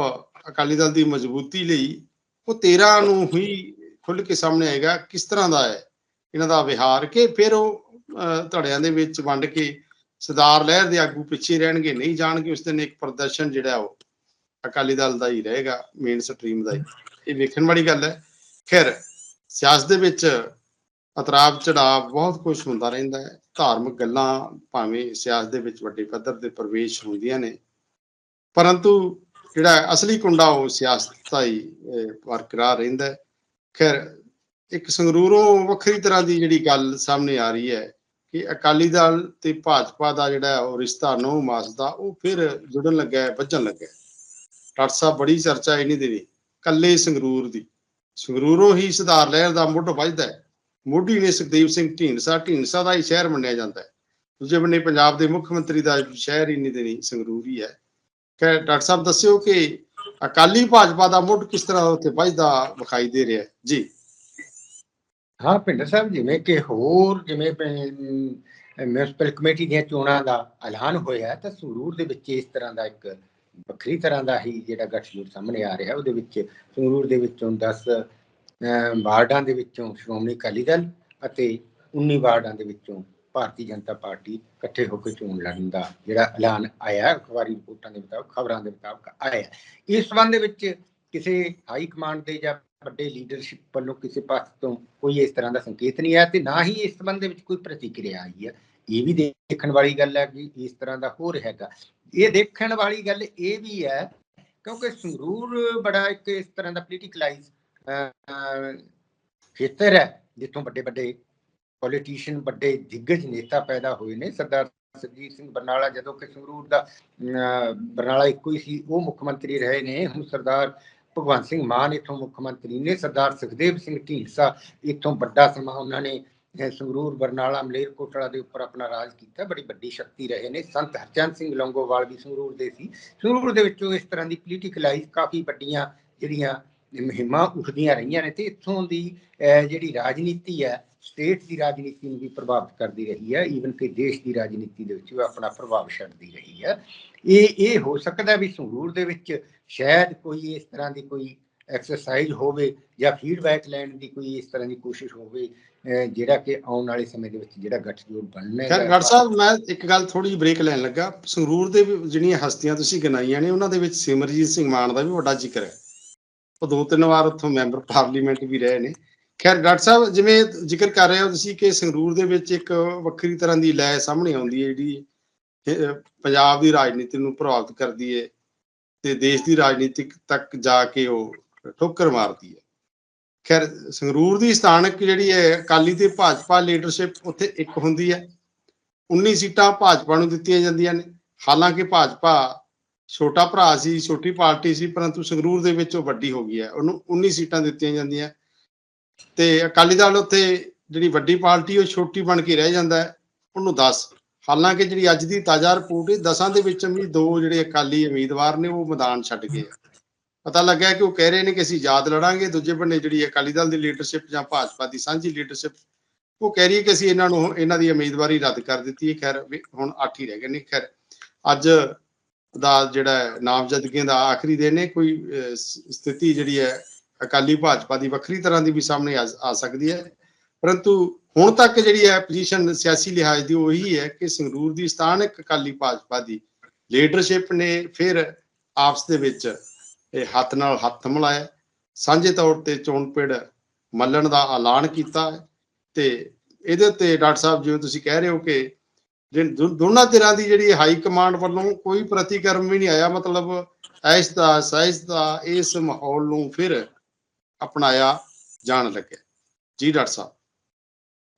ਅਕਾਲੀ ਦਲ ਦੀ ਮਜ਼ਬੂਤੀ ਲਈ, ਉਹ 13 ਨੂੰ ਹੀ ਖੁੱਲ ਕੇ ਸਾਹਮਣੇ ਆਏਗਾ, ਕਿਸ ਤਰ੍ਹਾਂ ਦਾ ਹੈ? ਇਹਨਾਂ ਦਾ ਵਿਹਾਰ ਕਿ ਫਿਰ ਉਹ ਧੜਿਆਂ ਦੇ ਵਿੱਚ ਵੰਡ ਕੇ ਸਰਦਾਰ ਲਹਿਰ ਦੇ ਆਗੂ ਪਿੱਛੇ ਰਹਿਣਗੇ, ਨਹੀਂ ਜਾਣਗੇ, ਉਸ ਦਿਨ ਇੱਕ ਪ੍ਰਦਰਸ਼ਨ ਜਿਹੜਾ ਉਹ ਅਕਾਲੀ ਦਲ ਦਾ ਹੀ ਰਹੇਗਾ ਮੇਨ ਸਟਰੀਮ ਦਾ ਹੀ। ਇਹ ਵੇਖਣ ਵਾਲੀ ਗੱਲ ਹੈ। ਖੈਰ, ਸਿਆਸਤ ਦੇ ਵਿੱਚ ਅਤਰਾਬ ਚੜਾਵ ਬਹੁਤ ਕੁਝ ਹੁੰਦਾ ਰਹਿੰਦਾ ਹੈ। ਧਾਰਮਿਕ ਗੱਲਾਂ ਭਾਵੇਂ ਸਿਆਸਤ ਦੇ ਵਿੱਚ ਵੱਡੇ ਪੱਧਰ ਤੇ ਪ੍ਰਵੇਸ਼ ਹੁੰਦੀਆਂ ਨੇ। ਪਰੰਤੂ ਜਿਹੜਾ ਅਸਲੀ ਕੁੰਡਾ ਉਹ ਸਿਆਸਤ ਦਾ ਹੀ ਬਰਕਰਾਰ ਰਹਿੰਦਾ ਹੈ। ਖੈਰ, ਇੱਕ ਸੰਗਰੂਰੋਂ ਵੱਖਰੀ ਤਰ੍ਹਾਂ ਦੀ ਜਿਹੜੀ ਗੱਲ ਸਾਹਮਣੇ ਆ ਰਹੀ ਹੈ ਕਿ ਅਕਾਲੀ ਦਲ ਤੇ ਭਾਜਪਾ ਦਾ ਜਿਹੜਾ ਉਹ ਰਿਸ਼ਤਾ ਨੌ ਮਾਸ ਦਾ ਉਹ ਫਿਰ ਜੁੜਨ ਲੱਗਾ ਵੱਜਣ ਲੱਗਾ ਹੈ। ਡਾਕਟਰ ਸਾਹਿਬ, ਬੜੀ ਚਰਚਾ ਇਹਨੀ ਦੀ ਵੀ ਕੱਲੇ ਸੰਗਰੂਰ ਦੀ। ਸੰਗਰੂਰੋਂ ਹੀ ਸੁਧਾਰ ਲਹਿਰ ਦਾ ਮੁੱਢ ਵੱਜਦਾ ਹੈ। ਮੋਢੀ ਨੇ ਸੁਖਦੇਵ ਸਿੰਘ ਢੀਂਡਸਾ ਢੀਂਡਸਾ ਦਾ ਹੀ ਸ਼ਹਿਰ ਮੰਨਿਆ ਜਾਂਦਾ ਹੈ। ਦੂਜੇ ਬੰਨੇ ਪੰਜਾਬ ਦੇ ਮੁੱਖ ਮੰਤਰੀ ਦਾ ਸ਼ਹਿਰ ਹੀ ਨਹੀਂ ਦੇ ਨਹੀਂ ਸੰਗਰੂਰ ਹੀ ਹੈ। ਕਿ ਡਾਕਟਰ ਸਾਹਿਬ, ਦੱਸਿਓ ਕਿ ਅਕਾਲੀ ਭਾਜਪਾ ਦਾ ਮੁੱਢ ਕਿਸ ਤਰ੍ਹਾਂ ਉੱਥੇ ਵੱਜਦਾ ਵਿਖਾਈ ਦੇ ਰਿਹਾ ਜੀ। ਹਾਂ, ਭਿੰਦਰ ਸਾਹਿਬ, ਜਿਵੇਂ ਕਿ ਹੋਰ ਜਿਵੇਂ ਮਿਊਨਿਸਪਲ ਕਮੇਟੀ ਦੀਆਂ ਚੋਣਾਂ ਦਾ ਐਲਾਨ ਹੋਇਆ ਤਾਂ ਸੰਗਰੂਰ ਦੇ ਵਿੱਚ ਇਸ ਤਰ੍ਹਾਂ ਦਾ ਇੱਕ ਵੱਖਰੀ ਤਰ੍ਹਾਂ ਦਾ ਹੀ ਜਿਹੜਾ ਗੱਠਜੋੜ ਸਾਹਮਣੇ ਆ ਰਿਹਾ, ਉਹਦੇ ਵਿੱਚ ਸੰਗਰੂਰ ਦੇ ਵਿੱਚੋਂ 10 ਵਾਰਡਾਂ ਦੇ ਵਿੱਚੋਂ ਸ਼੍ਰੋਮਣੀ ਅਕਾਲੀ ਦਲ ਅਤੇ 19 ਵਾਰਡਾਂ ਦੇ ਵਿੱਚੋਂ ਭਾਰਤੀ ਜਨਤਾ ਪਾਰਟੀ ਇਕੱਠੇ ਹੋ ਕੇ ਚੋਣ ਲੜਨ ਦਾ ਜਿਹੜਾ ਐਲਾਨ ਆਇਆ ਅਖਬਾਰੀ ਰਿਪੋਰਟਾਂ ਦੇ ਮੁਤਾਬਕ, ਖਬਰਾਂ ਦੇ ਮੁਤਾਬਕ ਆਇਆ। ਇਸ ਸੰਬੰਧ ਦੇ ਵਿੱਚ ਕਿਸੇ ਹਾਈ ਕਮਾਂਡ ਦੇ ਜਾਂ ਵੱਡੇ ਲੀਡਰਸ਼ਿਪ ਵੱਲੋਂ ਕਿਸੇ ਪਾਸ ਤੋਂ ਕੋਈ ਇਸ ਤਰ੍ਹਾਂ ਦਾ ਸੰਕੇਤ ਨਹੀਂ ਆਇਆ ਤੇ ਨਾ ਹੀ ਇਸ ਸੰਬੰਧ ਦੇ ਵਿੱਚ ਕੋਈ ਪ੍ਰਤੀਕਿਰਿਆ ਆਈ ਹੈ। ਇਹ ਵੀ ਦੇਖਣ ਵਾਲੀ ਗੱਲ ਹੈ ਕਿ ਇਸ ਤਰ੍ਹਾਂ ਦਾ ਹੋ ਰਿਹਾ ਹੈਗਾ। ਇਹ ਦੇਖਣ ਵਾਲੀ ਗੱਲ ਇਹ ਵੀ ਹੈ, ਕਿਉਂਕਿ ਸੰਗਰੂਰ ਬੜਾ ਇੱਕ ਇਸ ਤਰ੍ਹਾਂ ਦਾ ਪੋਲੀਟੀਕਲਾਈਜ਼ ਖੇਤਰ ਹੈ, ਜਿੱਥੋਂ ਵੱਡੇ ਵੱਡੇ ਪੋਲੀਟੀਸ਼ੀਅਨ ਵੱਡੇ ਦਿੱਗਜ ਨੇਤਾ ਪੈਦਾ ਹੋਏ ਨੇ। ਸਰਦਾਰ ਸਰਜੀਤ ਸਿੰਘ ਬਰਨਾਲਾ ਜਦੋਂ ਕਿ ਸੰਗਰੂਰ ਦਾ ਬਰਨਾਲਾ ਇੱਕੋ ਹੀ ਸੀ, ਉਹ ਮੁੱਖ ਮੰਤਰੀ ਰਹੇ ਨੇ। ਹੁਣ ਸਰਦਾਰ ਭਗਵੰਤ ਸਿੰਘ ਮਾਨ ਇੱਥੋਂ ਮੁੱਖ ਮੰਤਰੀ ਨੇ। ਸਰਦਾਰ ਸੁਖਦੇਵ ਸਿੰਘ ਢੀਂਡਸਾ ਇੱਥੋਂ ਵੱਡਾ ਸਮਾਂ ਉਹਨਾਂ ਨੇ ਸੰਗਰੂਰ, ਬਰਨਾਲਾ ਮਲੇਰਕੋਟਲਾ ਦੇ ਉੱਪਰ ਆਪਣਾ ਰਾਜ ਕੀਤਾ। ਬੜੀ ਵੱਡੀ ਸ਼ਕਤੀ ਰਹੇ ਨੇ। ਸੰਤ ਹਰਚੰਦ ਸਿੰਘ ਲੰਗੋਵਾਲ ਵੀ ਸੰਗਰੂਰ ਦੇ ਸੀ। ਸੰਗਰੂਰ ਦੇ ਵਿੱਚੋਂ ਇਸ ਤਰ੍ਹਾਂ ਦੀ ਪੋਲੀਟੀਕਲਾਈਜ਼ ਕਾਫੀ ਵੱਡੀਆਂ ਜਿਹੜੀਆਂ ਮੁਹਿੰਮਾਂ ਉੱਠਦੀਆਂ ਰਹੀਆਂ ਨੇ ਤੇ ਇੱਥੋਂ ਦੀ ਜਿਹੜੀ ਰਾਜਨੀਤੀ ਹੈ, ਸਟੇਟ ਦੀ ਰਾਜਨੀਤੀ ਨੂੰ ਵੀ ਪ੍ਰਭਾਵਿਤ ਕਰਦੀ ਰਹੀ ਹੈ। ਈਵਨ ਕਿ ਦੇਸ਼ ਦੀ ਰਾਜਨੀਤੀ ਦੇ ਵਿੱਚ ਵੀ ਆਪਣਾ ਪ੍ਰਭਾਵ ਛੱਡਦੀ ਰਹੀ ਹੈ। ਇਹ ਇਹ ਹੋ ਸਕਦਾ ਵੀ ਸੰਗਰੂਰ ਦੇ ਵਿੱਚ ਸ਼ਾਇਦ ਕੋਈ ਇਸ ਤਰ੍ਹਾਂ ਦੀ ਕੋਈ ਐਕਸਰਸਾਈਜ਼ ਹੋਵੇ ਜਾਂ ਫੀਡਬੈਕ ਲੈਣ ਦੀ ਕੋਈ ਇਸ ਤਰ੍ਹਾਂ ਦੀ ਕੋਸ਼ਿਸ਼ ਹੋਵੇ ਜਿਹੜਾ ਕਿ ਆਉਣ ਵਾਲੇ ਸਮੇਂ ਦੇ ਵਿੱਚ ਜਿਹੜਾ ਗੱਠਜੋੜ ਬਣਨਾ ਹੈ ਗੜ ਸਾਹਿਬ, ਮੈਂ ਇੱਕ ਗੱਲ ਥੋੜੀ ਜਿਹੀ ਬ੍ਰੇਕ ਲੈਣ ਲੱਗਾ। ਸੰਗਰੂਰ ਦੇ ਜਿਹੜੀਆਂ ਹਸਤੀਆਂ ਤੁਸੀਂ ਗਿਣਾਈਆਂ ਨੇ, ਉਹਨਾਂ ਦੇ ਵਿੱਚ ਸਿਮਰਜੀਤ ਸਿੰਘ ਮਾਨ ਦਾ ਵੀ ਵੱਡਾ ਜ਼ਿਕਰ ਹੈ। ਉਹ ਦੋ ਤਿੰਨ ਵਾਰ ਉੱਥੋਂ ਮੈਂਬਰ ਪਾਰਲੀਮੈਂਟ ਵੀ ਰਹੇ ਨੇ। ਖੈਰ, ਡਾਕਟਰ ਸਾਹਿਬ, ਜਿਵੇਂ ਜ਼ਿਕਰ ਕਰ ਰਹੇ ਹੋ ਤੁਸੀਂ ਕਿ ਸੰਗਰੂਰ ਦੇ ਵਿੱਚ ਇੱਕ ਵੱਖਰੀ ਤਰ੍ਹਾਂ ਦੀ ਲੈ ਸਾਹਮਣੇ ਆਉਂਦੀ ਹੈ ਜਿਹੜੀ ਪੰਜਾਬ ਦੀ ਰਾਜਨੀਤੀ ਨੂੰ ਪ੍ਰਭਾਵਿਤ ਕਰਦੀ ਹੈ ਤੇ ਦੇਸ਼ ਦੀ ਰਾਜਨੀਤੀ ਤੱਕ ਜਾ ਕੇ ਉਹ ਠੋਕਰ ਮਾਰਦੀ ਹੈ। ਖੈਰ, ਸੰਗਰੂਰ ਦੀ ਸਥਾਨਕ ਜਿਹੜੀ ਹੈ, ਅਕਾਲੀ ਤੇ ਭਾਜਪਾ ਲੀਡਰਸ਼ਿਪ ਉੱਥੇ ਇੱਕ ਹੁੰਦੀ ਹੈ। 19 ਸੀਟਾਂ ਭਾਜਪਾ ਨੂੰ ਦਿੱਤੀਆਂ ਜਾਂਦੀਆਂ ਨੇ। ਹਾਲਾਂਕਿ ਭਾਜਪਾ ਛੋਟਾ ਭਰਾ ਸੀ, ਛੋਟੀ ਪਾਰਟੀ ਸੀ, ਪਰੰਤੂ ਸੰਗਰੂਰ ਦੇ ਵਿੱਚ ਉਹ ਵੱਡੀ ਹੋ ਗਈ ਹੈ। ਉਹਨੂੰ 19 ਸੀਟਾਂ ਦਿੱਤੀਆਂ ਜਾਂਦੀਆਂ। ਤੇ ਅਕਾਲੀ ਦਲ ਉੱਥੇ ਜਿਹੜੀ ਵੱਡੀ ਪਾਰਟੀ, ਉਹ ਛੋਟੀ ਬਣ ਕੇ ਰਹਿ ਜਾਂਦਾ ਹੈ। ਉਹਨੂੰ 10 ਹਾਲਾਂਕਿ ਜਿਹੜੀ ਅੱਜ ਦੀ ਤਾਜ਼ਾ ਰਿਪੋਰਟ ਹੈ, ਦਸਾਂ ਦੇ ਵਿੱਚ ਵੀ ਦੋ ਜਿਹੜੇ ਅਕਾਲੀ ਉਮੀਦਵਾਰ ਨੇ, ਉਹ ਮੈਦਾਨ ਛੱਡ ਗਏ ਆ। ਪਤਾ ਲੱਗਿਆ ਕਿ ਉਹ ਕਹਿ ਰਹੇ ਨੇ ਕਿ ਅਸੀਂ ਯਾਦ ਲੜਾਂਗੇ, ਦੂਜੇ ਬੰਨੇ ਜਿਹੜੀ ਅਕਾਲੀ ਦਲ ਦੀ ਲੀਡਰਸ਼ਿਪ ਜਾਂ ਭਾਜਪਾ ਦੀ ਸਾਂਝੀ ਲੀਡਰਸ਼ਿਪ ਉਹ ਕਹਿ ਰਹੀ ਹੈ ਕਿ ਅਸੀਂ ਇਹਨਾਂ ਨੂੰ ਇਹਨਾਂ ਦੀ ਉਮੀਦਵਾਰੀ ਰੱਦ ਕਰ ਦਿੱਤੀ ਹੈ। ਖੈਰ ਹੁਣ 8 ਹੀ ਰਹਿ ਗਏ ਨੇ। ਖੈਰ, ਅੱਜ ਦਾ ਜਿਹੜਾ ਨਾਮਜ਼ਦਗੀਆਂ ਦਾ ਆਖਰੀ ਦਿਨ ਹੈ। ਕੋਈ ਸਥਿਤੀ ਜਿਹੜੀ ਹੈ, ਅਕਾਲੀ ਭਾਜਪਾ ਦੀ ਵੱਖਰੀ ਤਰ੍ਹਾਂ ਦੀ ਵੀ ਸਾਹਮਣੇ ਆ ਆ ਸਕਦੀ ਹੈ। ਪਰੰਤੂ ਹੁਣ ਤੱਕ ਜਿਹੜੀ ਹੈ ਪੋਜੀਸ਼ਨ ਸਿਆਸੀ ਲਿਹਾਜ਼ ਦੀ ਉਹੀ ਹੈ ਕਿ ਸੰਗਰੂਰ ਦੀ ਸਥਾਨਕ ਅਕਾਲੀ ਭਾਜਪਾ ਦੀ ਲੀਡਰਸ਼ਿਪ ਨੇ ਫਿਰ ਆਪਸ ਦੇ ਵਿੱਚ ਇਹ ਹੱਥ ਨਾਲ ਹੱਥ ਮਿਲਾਇਆ। ਸਾਂਝੇ ਤੌਰ ਤੇ ਚੋਣ ਪਿੜ ਮੱਲਣ ਦਾ ਐਲਾਨ ਕੀਤਾ ਹੈ ਤੇ ਇਹਦੇ ਉੱਤੇ ਡਾਕਟਰ ਸਾਹਿਬ ਜਿਵੇਂ ਤੁਸੀਂ ਕਹਿ ਰਹੇ ਹੋ ਕਿ ਦੋਨਾਂ ਧਿਰਾਂ ਦੀ ਜਿਹੜੀ ਹਾਈ ਕਮਾਂਡ ਵੱਲੋਂ ਕੋਈ ਪ੍ਰਤੀਕਰਮ ਵੀ ਨਹੀਂ ਆਇਆ। ਮਤਲਬ ਐਸ ਦਾ ਸਾਇਸ ਦਾ ਇਸ ਮਾਹੌਲ ਨੂੰ ਫਿਰ ਅਪਣਾਇਆ ਜਾਣ ਲੱਗਿਆ। ਜੀ ਡਾਕਟਰ ਸਾਹਿਬ।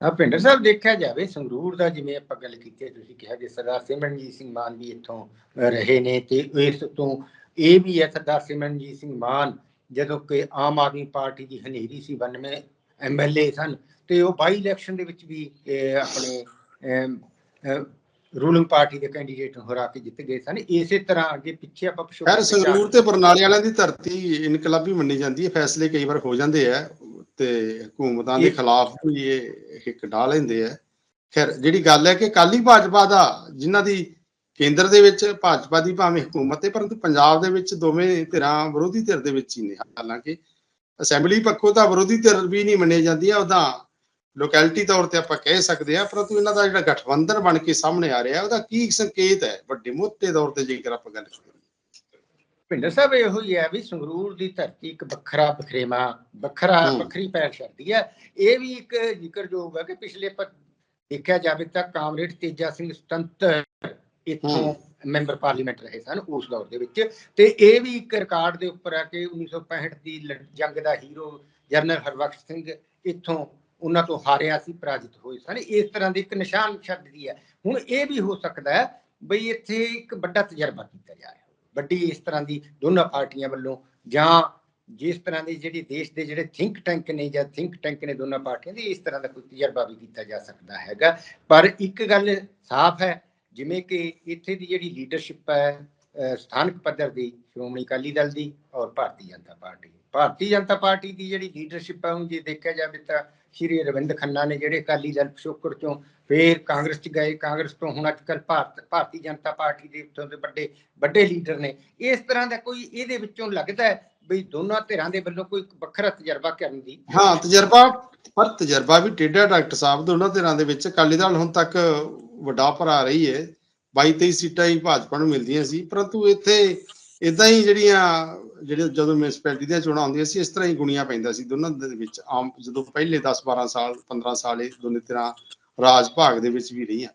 ਆ ਭਿੰਡਰ ਸਾਹਿਬ ਦੇਖਿਆ ਜਾਵੇ, ਸੰਗਰੂਰ ਦਾ ਜਿਵੇਂ ਆਪਾਂ ਗੱਲ ਕੀਤੀ ਤੁਸੀਂ ਕਿਹਾ ਕਿ ਸਰਦਾਰ ਸਿਮਰਨਜੀਤ ਸਿੰਘ ਮਾਨ ਵੀ ਇੱਥੋਂ ਰਹੇ ਨੇ ਤੇ ਇਸ ਤੋਂ ਇਹ ਵੀ ਹੈ ਸਰਦਾਰ ਸਿਮਰਨਜੀਤ ਸਿੰਘ ਮਾਨ ਜਦੋਂ ਕਿ ਆਮ ਆਦਮੀ ਪਾਰਟੀ ਦੀ ਹਨੇਰੀ ਸੀ 92 ਐਮਐਲਏ ਸਨ ਤੇ ਉਹ ਬਾਈ ਇਲੈਕਸ਼ਨ ਦੇ ਵਿੱਚ ਵੀ ਆਪਣੇ ਰੂਲਿੰਗ ਪਾਰਟੀ ਦੇ ਕੈਂਡੀਡੇਟ ਹਰਾ ਕੇ ਜਿੱਤ ਗਏ ਸਨ। ਇਸੇ ਤਰ੍ਹਾਂ ਅੱਗੇ ਪਿੱਛੇ ਆਪਾਂ ਪਿਛੋਕੜ ਖੈਰ ਸੰਗਰੂਰ ਤੇ ਬਰਨਾਲੇ ਵਾਲਿਆਂ ਦੀ ਧਰਤੀ ਇਨਕਲਾਬੀ ਮੰਨੀ ਜਾਂਦੀ ਹੈ ਫੈਸਲੇ ਕਈ ਵਾਰ ਹੋ ਜਾਂਦੇ ਆ ਤੇ ਹਕੂਮਤਾਂ ਦੇ ਖਿਲਾਫ ਵੀ ਇਹ ਹਿੱਕ ਢਾ ਲੈਂਦੇ ਆ। ਖੈਰ ਜਿਹੜੀ ਗੱਲ ਹੈ ਕਿ ਕਾਲੀ ਭਾਜਪਾ ਦਾ ਜਿਨ੍ਹਾਂ ਦੀ ਕੇਂਦਰ ਦੇ ਵਿੱਚ ਭਾਜਪਾ ਦੀ ਭਾਵੇਂ ਹਕੂਮਤ ਹੈ ਪਰੰਤੂ ਪੰਜਾਬ ਦੇ ਵਿੱਚ ਦੋਵੇਂ ਧਿਰਾਂ ਵਿਰੋਧੀ ਧਿਰ ਦੇ ਵਿੱਚ ਹੀ ਨੇ। ਹਾਲਾਂਕਿ ਅਸੈਂਬਲੀ ਪੱਖੋਂ ਤਾਂ ਵਿਰੋਧੀ ਧਿਰ ਵੀ ਨਹੀਂ ਮੰਨੇ ਜਾਂਦੀਆਂ ਉਹਦਾ ਲੋਕੈਲਿਟੀ ਤੌਰ ਤੇ ਆਪਾਂ ਕਹਿ ਸਕਦੇ ਆ ਪਰੰਤੂ ਇਹਨਾਂ ਦਾ ਜਿਹੜਾ ਗਠਬੰਧਨ ਬਣ ਕੇ ਸਾਹਮਣੇ ਆ ਰਿਹਾ ਉਹਦਾ ਕੀ ਸੰਕੇਤ ਹੈ? ਵੱਡੇ ਮੋਟੇ ਤੌਰ ਤੇ ਜੇਕਰ ਆਪਾਂ ਗੱਲ ਕਰੀਏ। ਭਿੰਡਰ ਸਾਹਿਬ ਇਹੋ ਹੀ ਹੈ ਵੀ ਸੰਗਰੂਰ ਦੀ ਧਰਤੀ ਇੱਕ ਵੱਖਰਾ ਬਖਰੇਵਾ ਵੱਖਰਾ। ਵੱਖਰੀ ਪੈਰ ਛੱਡਦੀ ਹੈ। ਇਹ ਵੀ ਇੱਕ ਜ਼ਿਕਰਯੋਗ ਹੈ ਕਿ ਪਿਛਲੇ ਦੇਖਿਆ ਜਾਵੇ ਤਾਂ ਕਾਮਰੇਡ ਤੇਜਾ ਸਿੰਘ ਸੁਤੰਤਰ ਇੱਥੋਂ ਮੈਂਬਰ ਪਾਰਲੀਮੈਂਟ ਰਹੇ ਸਨ ਉਸ ਦੌਰ ਦੇ ਵਿੱਚ। ਤੇ ਇਹ ਵੀ ਇੱਕ ਰਿਕਾਰਡ ਦੇ ਉੱਪਰ ਹੈ ਕਿ 1965 ਦੀ ਜੰਗ ਦਾ ਹੀਰੋ ਜਨਰਲ ਹਰਬਖਸ਼ ਸਿੰਘ ਇੱਥੋਂ ਉਹਨਾਂ ਤੋਂ ਹਾਰਿਆ ਸੀ ਪਰਾਜਿਤ ਹੋਏ ਸਨ। ਇਸ ਤਰ੍ਹਾਂ ਦੀ ਇੱਕ ਨਿਸ਼ਾਨ ਛੱਡਦੀ ਹੈ। ਹੁਣ ਇਹ ਵੀ ਹੋ ਸਕਦਾ ਹੈ ਬਈ ਇੱਥੇ ਇੱਕ ਵੱਡਾ ਤਜਰਬਾ ਕੀਤਾ ਜਾ ਰਿਹਾ ਵੱਡੀ ਇਸ ਤਰ੍ਹਾਂ ਦੀ ਦੋਨਾਂ ਪਾਰਟੀਆਂ ਵੱਲੋਂ ਜਾਂ ਜਿਸ ਤਰ੍ਹਾਂ ਦੀ ਜਿਹੜੀ ਦੇਸ਼ ਦੇ ਜਿਹੜੇ ਥਿੰਕ ਟੈਂਕ ਨੇ ਜਾਂ ਥਿੰਕ ਟੈਂਕ ਨੇ ਦੋਨਾਂ ਪਾਰਟੀਆਂ ਦੇ ਇਸ ਤਰ੍ਹਾਂ ਦਾ ਕੋਈ ਤਜਰਬਾ ਵੀ ਕੀਤਾ ਜਾ ਸਕਦਾ ਹੈਗਾ। ਪਰ ਇੱਕ ਗੱਲ ਸਾਫ਼ ਹੈ ਜਿਵੇਂ ਕਿ ਇੱਥੇ ਦੀ ਜਿਹੜੀ ਲੀਡਰਸ਼ਿਪ ਹੈ ਸਥਾਨਕ ਪੱਧਰ ਦੀ, ਸ਼੍ਰੋਮਣੀ ਅਕਾਲੀ ਦਲ ਦੀ ਔਰ ਭਾਰਤੀ ਜਨਤਾ ਪਾਰਟੀ ਭਾਰਤੀ ਜਨਤਾ ਪਾਰਟੀ ਦੀ ਜਿਹੜੀ ਲੀਡਰਸ਼ਿਪ ਹੈ ਉਹ ਜੇ ਦੇਖਿਆ ਜਾਵੇ ਤਾਂ ਸ਼੍ਰੀ ਅਰਵਿੰਦ ਖੰਨਾ ਨੇ ਜਿਹੜੇ ਅਕਾਲੀ ਦਲ ਪਿਛੋਕੜ ਚੋਂ ਫੇਰ ਕਾਂਗਰਸ ਚ ਗਏ। ਕਾਂਗਰਸ ਤੋਂ ਹੁਣ ਅੱਜ ਭਾਰਤ, ਭਾਰਤੀ ਜਨਤਾ ਪਾਰਟੀ ਦੇ ਉੱਤੋਂ ਦੇ ਵੱਡੇ ਵੱਡੇ ਲੀਡਰ ਨੇ। ਇਸ ਤਰ੍ਹਾਂ ਦਾ ਕੋਈ ਇਹਦੇ ਵਿੱਚੋਂ ਲੱਗਦਾ ਹੈ ਵੀ ਦੋਨਾਂ ਧਿਰਾਂ ਦੇ ਵੱਲੋਂ ਕੋਈ ਵੱਖਰਾ ਤਜਰਬਾ ਕਰਨ ਦੀ? ਹਾਂ, ਤਜਰਬਾ, ਪਰ ਤਜਰਬਾ ਵੀ ਟੇਢਾ ਡਾਕਟਰ ਸਾਹਿਬ ਦੋਨਾਂ ਧਿਰਾਂ ਦੇ ਵਿੱਚ। ਅਕਾਲੀ ਦਲ ਹੁਣ ਤੱਕ ਵੱਡਾ ਭਰਾ ਰਹੀ ਹੈ 22 23 ਸੀਟਾਂ ਹੀ ਭਾਜਪਾ ਨੂੰ ਮਿਲਦੀਆਂ ਸੀ, ਪਰੰਤੂ ਇੱਥੇ ਇਦਾਂ ਹੀ ਜਿਹੜੀਆਂ ਜਿਹੜੇ ਜਦੋਂ ਮਿਊਨਿਸਪੈਲਿਟੀ ਦੀਆਂ ਚੋਣਾਂ ਹੁੰਦੀਆਂ ਸੀ, ਇਸ ਤਰ੍ਹਾਂ ਹੀ ਗੁਣੀਆਂ ਪੈਂਦਾ ਸੀ ਦੋਨਾਂ ਦੇ ਵਿੱਚ, ਆਮ ਜਦੋਂ ਪਹਿਲੇ 10 12 ਸਾਲ 15 ਸਾਲ ਇਹ ਦੋਨੇ ਧਿਰਾਂ ਰਾਜ ਭਾਗ ਦੇ ਵਿੱਚ ਵੀ ਰਹੀਆਂ।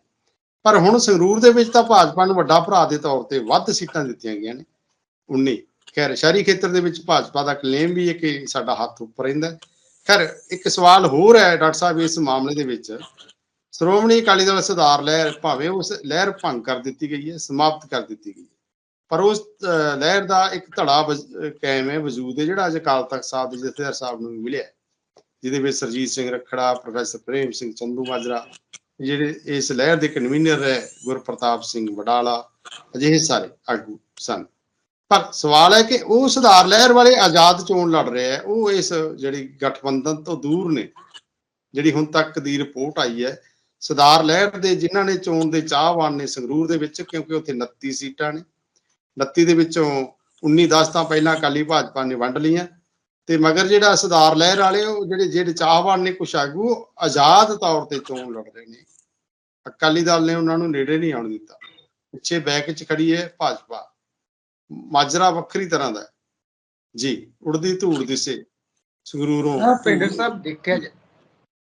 ਪਰ ਹੁਣ ਸੰਗਰੂਰ ਦੇ ਵਿੱਚ ਤਾਂ ਭਾਜਪਾ ਨੂੰ ਵੱਡਾ ਭਰਾ ਦੇ ਤੌਰ ਤੇ ਵੱਧ ਸੀਟਾਂ ਦਿੱਤੀਆਂ ਗਈਆਂ ਨੇ 19 ਖੈਰ, ਸ਼ਹਿਰੀ ਖੇਤਰ ਦੇ ਵਿੱਚ ਭਾਜਪਾ ਦਾ ਕਲੇਮ ਵੀ ਹੈ ਕਿ ਸਾਡਾ ਹੱਥ ਉੱਪਰ ਰਹਿੰਦਾ। ਖੈਰ, ਇੱਕ ਸਵਾਲ ਹੋਰ ਹੈ ਡਾਕਟਰ ਸਾਹਿਬ, ਇਸ ਮਾਮਲੇ ਦੇ ਵਿੱਚ ਸ਼੍ਰੋਮਣੀ ਅਕਾਲੀ ਦਲ ਸੁਧਾਰ ਲਹਿਰ ਭਾਵੇਂ ਉਸ ਲਹਿਰ ਭੰਗ ਕਰ ਦਿੱਤੀ ਗਈ ਹੈ, ਸਮਾਪਤ ਕਰ ਦਿੱਤੀ ਗਈ ਹੈ। ਪਰ ਉਸ ਲਹਿਰ ਦਾ ਇੱਕ ਧੜਾ ਕਾਇਮ ਹੈ, ਵਜੂਦ ਹੈ, ਜਿਹੜਾ ਅੱਜ ਅਕਾਲ ਤਖਤ ਸਾਹਿਬ ਦੇ ਜਥੇਦਾਰ ਸਾਹਿਬ ਨੂੰ ਮਿਲਿਆ ਜਿਹਦੇ ਵਿੱਚ ਸਰਜੀਤ ਸਿੰਘ ਰਖੜਾ, ਪ੍ਰੋਫੈਸਰ ਪ੍ਰੇਮ ਸਿੰਘ ਚੰਦੂ ਮਾਜਰਾ, ਜਿਹੜੇ ਇਸ ਲਹਿਰ ਦੇ ਕਨਵੀਨਰ ਹੈ, ਗੁਰਪ੍ਰਤਾਪ ਸਿੰਘ ਵਡਾਲਾ, ਅਜਿਹੇ ਸਾਰੇ ਆਗੂ ਸਨ। ਪਰ ਸਵਾਲ ਹੈ ਕਿ ਉਹ ਸੁਧਾਰ ਲਹਿਰ ਵਾਲੇ ਆਜ਼ਾਦ ਚੋਣ ਲੜ ਰਹੇ ਹੈ, ਉਹ ਇਸ ਜਿਹੜੀ ਗਠਬੰਧਨ ਤੋਂ ਦੂਰ ਨੇ, ਜਿਹੜੀ ਹੁਣ ਤੱਕ ਦੀ ਰਿਪੋਰਟ ਆਈ ਹੈ ਸੁਧਾਰ ਲਹਿਰ ਦੇ ਜਿਨ੍ਹਾਂ ਨੇ ਚੋਣ ਦੇ ਚਾਹਵਾਨ ਨੇ ਸੰਗਰੂਰ ਦੇ ਵਿੱਚ, ਕਿਉਂਕਿ ਉੱਥੇ 29 ਸੀਟਾਂ ਨੇ। 29 ਦੇ ਵਿੱਚੋਂ 19 10 ਤਾਂ ਪਹਿਲਾਂ ਅਕਾਲੀ ਭਾਜਪਾ ਨੇ ਵੰਡ ਲਈਆਂ। ਤੇ ਮਗਰ ਜਿਹੜਾ ਸੁਧਾਰ ਲਹਿਰ ਵਾਲੇ, ਉਹ ਜਿਹੜੇ ਜਿਹੜੇ ਚਾਹਵਾਨ ਨੇ, ਕੁਛ ਆਗੂ ਆਜ਼ਾਦ ਤੌਰ ਤੇ ਚੋਣ ਲੜ ਰਹੇ ਨੇ। ਅਕਾਲੀ ਦਲ ਨੇ ਉਹਨਾਂ ਨੂੰ ਨੇੜੇ ਨਹੀਂ ਆਉਣ ਦਿੱਤਾ। ਪਿੱਛੇ ਬੈਕ 'ਚ ਖੜੀ ਹੈ ਭਾਜਪਾ। ਮਾਜਰਾ ਵੱਖਰੀ ਤਰ੍ਹਾਂ ਦਾ ਜੀ, ਉੜਦੀ ਧੂੜ ਦਿਸੇ ਸੰਗਰੂਰੋਂ ਹਾਂ ਸਾਹਿਬ ਦੇਖਿਆ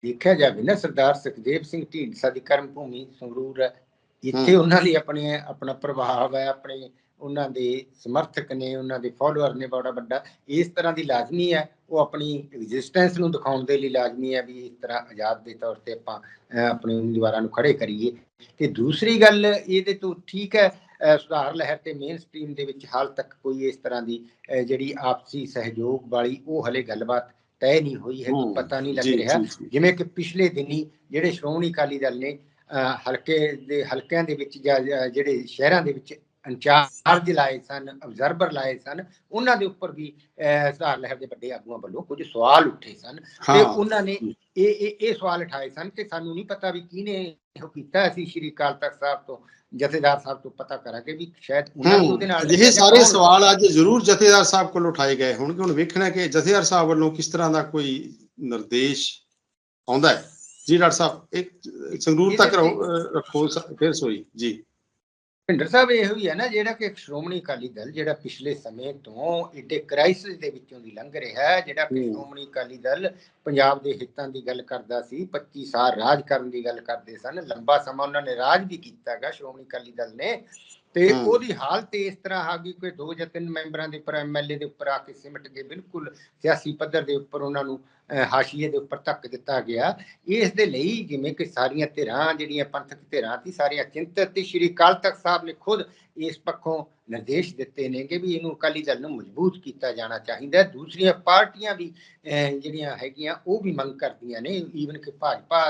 ਦੇਖਿਆ ਜਾਵੇ ਨਾ ਸਰਦਾਰ ਸੁਖਦੇਵ ਸਿੰਘ ਢੀਂਡਸਾ ਦੀ ਕਰਮ ਭੂਮੀ ਸੰਗਰੂਰ ਹੈ ਇੱਥੇ। ਉਹਨਾਂ ਦੀ ਆਪਣੀ ਆਪਣਾ ਪ੍ਰਭਾਵ ਹੈ ਆਪਣੇ ਉਹਨਾਂ ਦੇ ਸਮਰਥਕ ਨੇ ਉਹਨਾਂ ਦੇ ਫਾਲੋਅਰ ਨੇ ਬੜਾ ਵੱਡਾ ਇਸ ਤਰ੍ਹਾਂ ਦੀ ਲਾਜ਼ਮੀ ਹੈ ਉਹ ਆਪਣੀ ਐਗਜ਼ਿਸਟੈਂਸ ਨੂੰ ਦਿਖਾਉਣ ਦੇ ਲਈ ਲਾਜ਼ਮੀ ਹੈ ਵੀ ਇਸ ਤਰ੍ਹਾਂ ਆਜ਼ਾਦ ਦੇ ਤੌਰ ਤੇ ਆਪਾਂ ਆਪਣੇ ਉਮੀਦਵਾਰਾਂ ਨੂੰ ਖੜੇ ਕਰੀਏ ਤੇ ਦੂਸਰੀ ਗੱਲ ਇਹਦੇ ਤੋਂ ਠੀਕ ਹੈ ਸੁਧਾਰ ਲਹਿਰ ਤੇ ਮੇਨ ਸਟ੍ਰੀਮ ਦੇ ਵਿੱਚ ਹਾਲ ਤੱਕ ਕੋਈ ਇਸ ਤਰ੍ਹਾਂ ਦੀ ਜਿਹੜੀ ਆਪਸੀ ਸਹਿਯੋਗ ਵਾਲੀ ਉਹ ਹਲੇ ਗੱਲਬਾਤ ਤੈਅ ਨਹੀਂ ਹੋਈ ਹੈ ਪਤਾ ਨਹੀਂ ਲੱਗ ਰਿਹਾ। ਜਿਵੇਂ ਕਿ ਪਿਛਲੇ ਦਿਨੀ ਜਿਹੜੇ ਸ਼੍ਰੋਮਣੀ ਅਕਾਲੀ ਦਲ ਨੇ ਹਲਕੇ ਦੇ ਹਲਕਿਆਂ ਦੇ ਵਿੱਚ ਜਾਂ ਜਿਹੜੇ ਸ਼ਹਿਰਾਂ ਦੇ ਵਿੱਚ ਇੰਚਾਰਜ ਲਾਏ ਸਨ ਅਬਜ਼ਰਵਰ ਲਾਏ ਸਨ ਉਹਨਾਂ ਦੇ ਉੱਪਰ ਵੀ ਸੁਧਾਰ ਲਹਿਰ ਦੇ ਵੱਡੇ ਆਗੂਆਂ ਵੱਲੋਂ ਕੁਝ ਸਵਾਲ ਉੱਠੇ ਸਨ ਤੇ ਉਹਨਾਂ ਨੇ ਇਹ ਇਹ ਇਹ ਸਵਾਲ ਉਠਾਏ ਸਨ ਕਿ ਸਾਨੂੰ ਨਹੀਂ ਪਤਾ ਵੀ ਕਿਹਨੇ ਇਹ ਕੀਤਾ। ਅਸੀਂ ਸ਼੍ਰੀ ਅਕਾਲ ਤਖਤ ਸਾਹਿਬ ਤੋਂ ਜਥੇਦਾਰ ਸਾਹਿਬ ਤੋਂ ਪਤਾ ਕਰਾਂਗੇ ਵੀ ਸ਼ਾਇਦ ਉਹਨਾਂ ਨੂੰ ਉਹਦੇ ਨਾਲ ਅਜਿਹੇ ਸਾਰੇ ਸਵਾਲ ਅੱਜ ਜ਼ਰੂਰ ਜਥੇਦਾਰ ਸਾਹਿਬ ਕੋਲ ਉਠਾਏ ਗਏ ਹੋਣਗੇ। ਹੁਣ ਵੇਖਣਾ ਕਿ ਜਥੇਦਾਰ ਸਾਹਿਬ ਵੱਲੋਂ ਕਿਸ ਤਰ੍ਹਾਂ ਦਾ ਕੋਈ ਨਿਰਦੇਸ਼ ਆਉਂਦਾ ਹੈ। ਜੀ ਡਾਕਟਰ ਸਾਹਿਬ ਇੱਕ ਸੰਗਰੂਰ ਤੱਕ ਰੱਖੋ ਫਿਰ ਸੋਈ। ਜੀ। ਭਿੰਡਰ ਸਾਹਿਬ ਇਹੋ ਹੀ ਹੈ ਨਾ ਜਿਹੜਾ ਕਿ ਸ਼੍ਰੋਮਣੀ ਅਕਾਲੀ ਦਲ ਜਿਹੜਾ ਪਿਛਲੇ ਸਮੇਂ ਤੋਂ ਏਡੇ ਕ੍ਰਾਈਸਿਸ ਦੇ ਵਿੱਚੋਂ ਦੀ ਲੰਘ ਰਿਹਾ ਹੈ ਜਿਹੜਾ ਕਿ। ਸ਼੍ਰੋਮਣੀ ਅਕਾਲੀ ਦਲ ਪੰਜਾਬ ਦੇ ਹਿੱਤਾਂ ਦੀ ਗੱਲ ਕਰਦਾ ਸੀ 25 ਸਾਲ ਰਾਜ ਕਰਨ ਦੀ ਗੱਲ ਕਰਦੇ ਸਨ ਲੰਬਾ ਸਮਾਂ ਉਹਨਾਂ ਨੇ ਰਾਜ ਵੀ ਕੀਤਾਗਾ ਸ਼੍ਰੋਮਣੀ ਅਕਾਲੀ ਦਲ ਨੇ ਤੇ। ਉਹਦੀ ਹਾਲਤ ਇਸ ਤਰ੍ਹਾਂ ਆ ਗਈ ਕਿ ਦੋ ਜਾਂ ਤਿੰਨ ਮੈਂਬਰਾਂ ਦੇ ਉੱਪਰ ਐਮਐਲਏ ਦੇ ਉੱਪਰ ਆ ਕੇ ਸਿਮਟ ਕੇ ਬਿਲਕੁਲ ਸਿਆਸੀ ਪੱਧਰ ਦੇ ਉੱਪਰ ਉਹਨਾਂ ਨੂੰ ਹਾਸ਼ੀਏ ਦੇ ਉੱਪਰ ਧੱਕ ਦਿੱਤਾ ਗਿਆ। ਇਸ ਦੇ ਲਈ ਜਿਵੇਂ ਕਿ ਸਾਰੀਆਂ ਧਿਰਾਂ, ਜਿਹੜੀਆਂ ਪੰਥਕ ਧਿਰਾਂ ਸੀ ਸਾਰੀਆਂ ਚਿੰਤਤ ਤੇ ਸ਼੍ਰੀ ਅਕਾਲ ਤਖਤ ਸਾਹਿਬ ਨੇ ਖੁਦ ਇਸ ਪੱਖੋਂ ਨਿਰਦੇਸ਼ ਦਿੱਤੇ ਨੇ ਕਿ ਵੀ ਇਹਨੂੰ ਅਕਾਲੀ ਦਲ ਨੂੰ ਮਜ਼ਬੂਤ ਕੀਤਾ ਜਾਣਾ ਚਾਹੀਦਾ। ਦੂਸਰੀਆਂ ਪਾਰਟੀਆਂ ਵੀ ਜਿਹੜੀਆਂ ਹੈਗੀਆਂ, ਉਹ ਵੀ ਮੰਗ ਕਰਦੀਆਂ ਨੇ। ਈਵਨ ਕਿ ਭਾਜਪਾ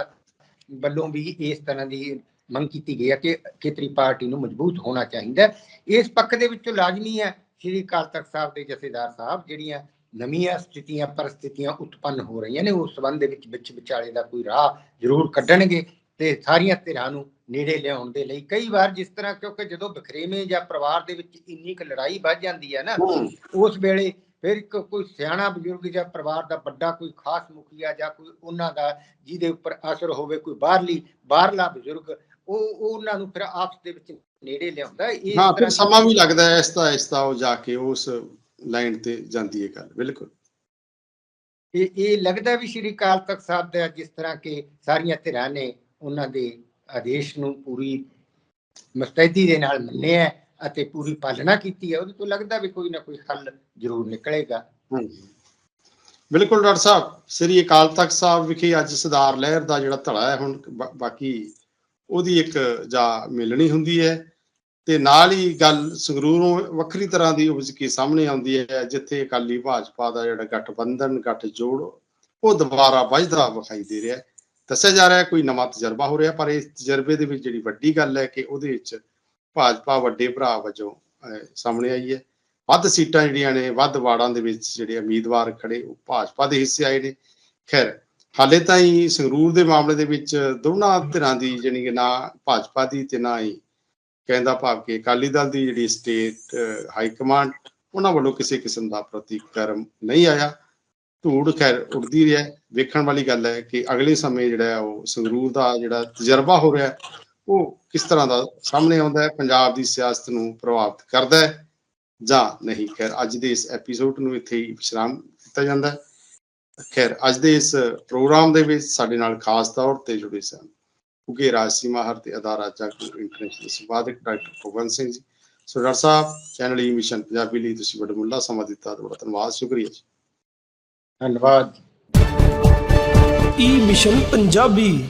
ਵੱਲੋਂ ਵੀ ਇਸ ਤਰ੍ਹਾਂ ਦੀ ਮੰਗ ਕੀਤੀ ਗਈ ਹੈ ਕਿ ਖੇਤਰੀ ਪਾਰਟੀ ਨੂੰ ਮਜ਼ਬੂਤ ਹੋਣਾ ਚਾਹੀਦਾ। ਇਸ ਪੱਖ ਦੇ ਵਿੱਚੋਂ ਲਾਜ਼ਮੀ ਹੈ ਸ਼੍ਰੀ ਅਕਾਲ ਤਖਤ ਸਾਹਿਬ ਦੇ ਜਥੇਦਾਰ ਸਾਹਿਬ, ਜਿਹੜੀਆਂ ਨਵੀਆਂ ਸਥਿਤੀਆਂ ਪਰਿਸਥਿਤੀਆਂ ਉਤਪੰਨ ਹੋ ਰਹੀਆਂ ਨੇ ਉਸ ਸੰਬੰਧ ਦੇ ਵਿੱਚ ਵਿੱਚ ਵਿਚਾਲੇ ਦਾ ਕੋਈ ਰਾਹ ਜ਼ਰੂਰ ਕੱਢਣਗੇ ਤੇ ਸਾਰੀਆਂ ਧਿਰਾਂ ਨੂੰ ਨੇੜੇ ਲਿਆਉਣ ਦੇ ਲਈ ਕਈ ਵਾਰ ਜਿਸ ਤਰ੍ਹਾਂ ਕਿਉਂਕਿ ਜਦੋਂ ਬਖਰੇਵੇਂ ਜਾਂ ਪਰਿਵਾਰ ਦੇ ਵਿੱਚ ਇੰਨੀ ਕੁ ਲੜਾਈ ਵੱਧ ਜਾਂਦੀ ਹੈ ਨਾ ਉਸ ਵੇਲੇ ਫਿਰ ਕੋਈ ਸਿਆਣਾ ਬਜ਼ੁਰਗ ਜਾਂ ਪਰਿਵਾਰ ਦਾ ਵੱਡਾ ਕੋਈ ਖਾਸ ਮੁਖੀਆ ਜਾਂ ਕੋਈ ਉਹਨਾਂ ਦਾ ਜਿਹਦੇ ਉੱਪਰ ਅਸਰ ਹੋਵੇ ਕੋਈ ਬਾਹਰਲੀ ਬਾਹਰਲਾ ਬਜ਼ੁਰਗ ਉਹ ਉਹ ਉਹਨਾਂ ਨੂੰ ਫਿਰ ਆਪਸ ਦੇ ਵਿੱਚ ਨੇੜੇ ਲਿਆਉਂਦਾ ਹੈ। ਇਸ ਹਾਂ ਫਿਰ ਸਮਾਂ ਵੀ ਲੱਗਦਾ ਹੈ ਇਸ ਤਾਂ ਇਸ ਤਾਂ ਉਹ ਜਾ ਕੇ ਉਸ ਲਾਈਨ ਤੇ ਜਾਂਦੀ ਹੈ ਗੱਲ ਬਿਲਕੁਲ। ਇਹ ਇਹ ਲੱਗਦਾ ਵੀ ਸ਼੍ਰੀ ਅਕਾਲ ਤਖਤ ਸਾਹਿਬ ਦਾ ਜਿਸ ਤਰ੍ਹਾਂ ਕਿ ਸਾਰੀਆਂ ਧਿਰਾਂ ਨੇ ਉਹਨਾਂ ਦੇ ਆਦੇਸ਼ ਨੂੰ ਪੂਰੀ ਮੁਸਤੈਦੀ ਦੇ ਨਾਲ ਮੰਨਿਆ ਅਤੇ ਪੂਰੀ ਪਾਲਣਾ ਕੀਤੀ ਹੈ ਉਹਦੇ ਤੋਂ ਲੱਗਦਾ ਵੀ ਕੋਈ ਨਾ ਕੋਈ ਹੱਲ ਜ਼ਰੂਰ ਨਿਕਲੇਗਾ। ਹਮ। ਬਿਲਕੁਲ ਡਾਕਟਰ ਸਾਹਿਬ ਸ੍ਰੀ ਅਕਾਲ ਤਖਤ ਸਾਹਿਬ ਵਿਖੇ ਅੱਜ ਸੁਧਾਰ ਲਹਿਰ ਦਾ ਜਿਹੜਾ ਧੜਾ ਹੈ ਹੁਣ ਬਾਕੀ ਉਹਦੀ ਇੱਕ ਜਾ ਮਿਲਣੀ ਹੁੰਦੀ ਹੈ। ਤੇ ਨਾਲ ਹੀ ਗੱਲ ਸੰਗਰੂਰੋਂ ਵੱਖਰੀ ਤਰ੍ਹਾਂ ਦੀ ਉਪਜ ਕੇ ਸਾਹਮਣੇ ਆਉਂਦੀ ਹੈ, ਜਿੱਥੇ ਅਕਾਲੀ ਭਾਜਪਾ ਦਾ ਜਿਹੜਾ ਗਠਬੰਧਨ ਗੱਠ ਜੋੜ ਉਹ ਦੁਬਾਰਾ ਵੱਜਦਾ ਵਿਖਾਈ ਦੇ ਰਿਹਾ ਦੱਸਿਆ ਜਾ ਰਿਹਾ ਕੋਈ ਨਵਾਂ ਤਜਰਬਾ ਹੋ ਰਿਹਾ, ਪਰ ਇਸ ਤਜਰਬੇ ਦੇ ਵਿੱਚ ਜਿਹੜੀ ਵੱਡੀ ਗੱਲ ਹੈ ਕਿ ਉਹਦੇ ਵਿੱਚ ਭਾਜਪਾ ਵੱਡੇ ਭਰਾ ਵਜੋਂ ਸਾਹਮਣੇ ਆਈ ਹੈ। ਵੱਧ ਸੀਟਾਂ ਜਿਹੜੀਆਂ ਨੇ, ਵੱਧ ਵਾਰਡਾਂ ਦੇ ਵਿੱਚ ਜਿਹੜੇ ਉਮੀਦਵਾਰ ਖੜੇ, ਉਹ ਭਾਜਪਾ ਦੇ ਹਿੱਸੇ ਆਏ ਨੇ। ਖੈਰ, ਹਾਲੇ ਤਾਂ ਹੀ ਸੰਗਰੂਰ ਦੇ ਮਾਮਲੇ ਦੇ ਵਿੱਚ ਦੋਨਾਂ ਧਿਰਾਂ ਦੀ ਜਾਣੀ ਕਿ ਨਾ ਭਾਜਪਾ ਦੀ ਤੇ ਨਾ ਹੀ ਕਹਿੰਦਾ ਭਾਵ ਕਿ ਅਕਾਲੀ ਦਲ ਦੀ ਜਿਹੜੀ ਸਟੇਟ ਹਾਈ ਕਮਾਂਡ ਉਹਨਾਂ ਵੱਲੋਂ ਕਿਸੇ ਕਿਸਮ ਦਾ ਪ੍ਰਤੀਕਰਮ ਨਹੀਂ ਆਇਆ। ਧੂੜ ਖੈਰ ਉੱਡਦੀ ਰਿਹਾ। ਵੇਖਣ ਵਾਲੀ ਗੱਲ ਹੈ ਕਿ ਅਗਲੇ ਸਮੇਂ ਜਿਹੜਾ ਉਹ ਸੰਗਰੂਰ ਦਾ ਜਿਹੜਾ ਤਜਰਬਾ ਹੋ ਰਿਹਾ, ਉਹ ਕਿਸ ਤਰ੍ਹਾਂ ਦਾ ਸਾਹਮਣੇ ਆਉਂਦਾ ਹੈ? ਪੰਜਾਬ ਦੀ ਸਿਆਸਤ ਨੂੰ ਪ੍ਰਭਾਵਿਤ ਕਰਦਾ ਹੈ ਜਾਂ ਨਹੀਂ? ਖੈਰ, ਅੱਜ ਦੇ ਇਸ ਐਪੀਸੋਡ ਨੂੰ ਇੱਥੇ ਹੀ ਵਿਸ਼ਰਾਮ ਦਿੱਤਾ ਜਾਂਦਾ ਹੈ। ਖੈਰ, ਅੱਜ ਦੇ ਇਸ ਪ੍ਰੋਗਰਾਮ ਦੇ ਵਿੱਚ ਸਾਡੇ ਨਾਲ ਖਾਸ ਤੌਰ ਤੇ ਜੁੜੇ ਸਨ ਉਗੇ ਰਾਜਸੀ ਮਾਹਰ ਤੇ ਅਦਾਰਾ Jaagu International ਸੰਵਾਦਕ doctor Bhagwant Singh ji. So doctor sahib channel E Mission Punjabi ਲਈ ਤੁਸੀਂ ਵੱਡਾ ਸਮਾਂ ਦਿੱਤਾ ਤੁਹਾਡਾ ਧੰਨਵਾਦ ਸ਼ੁਕਰੀਆ ਜੀ। ਧੰਨਵਾਦ। E Mission Punjabi.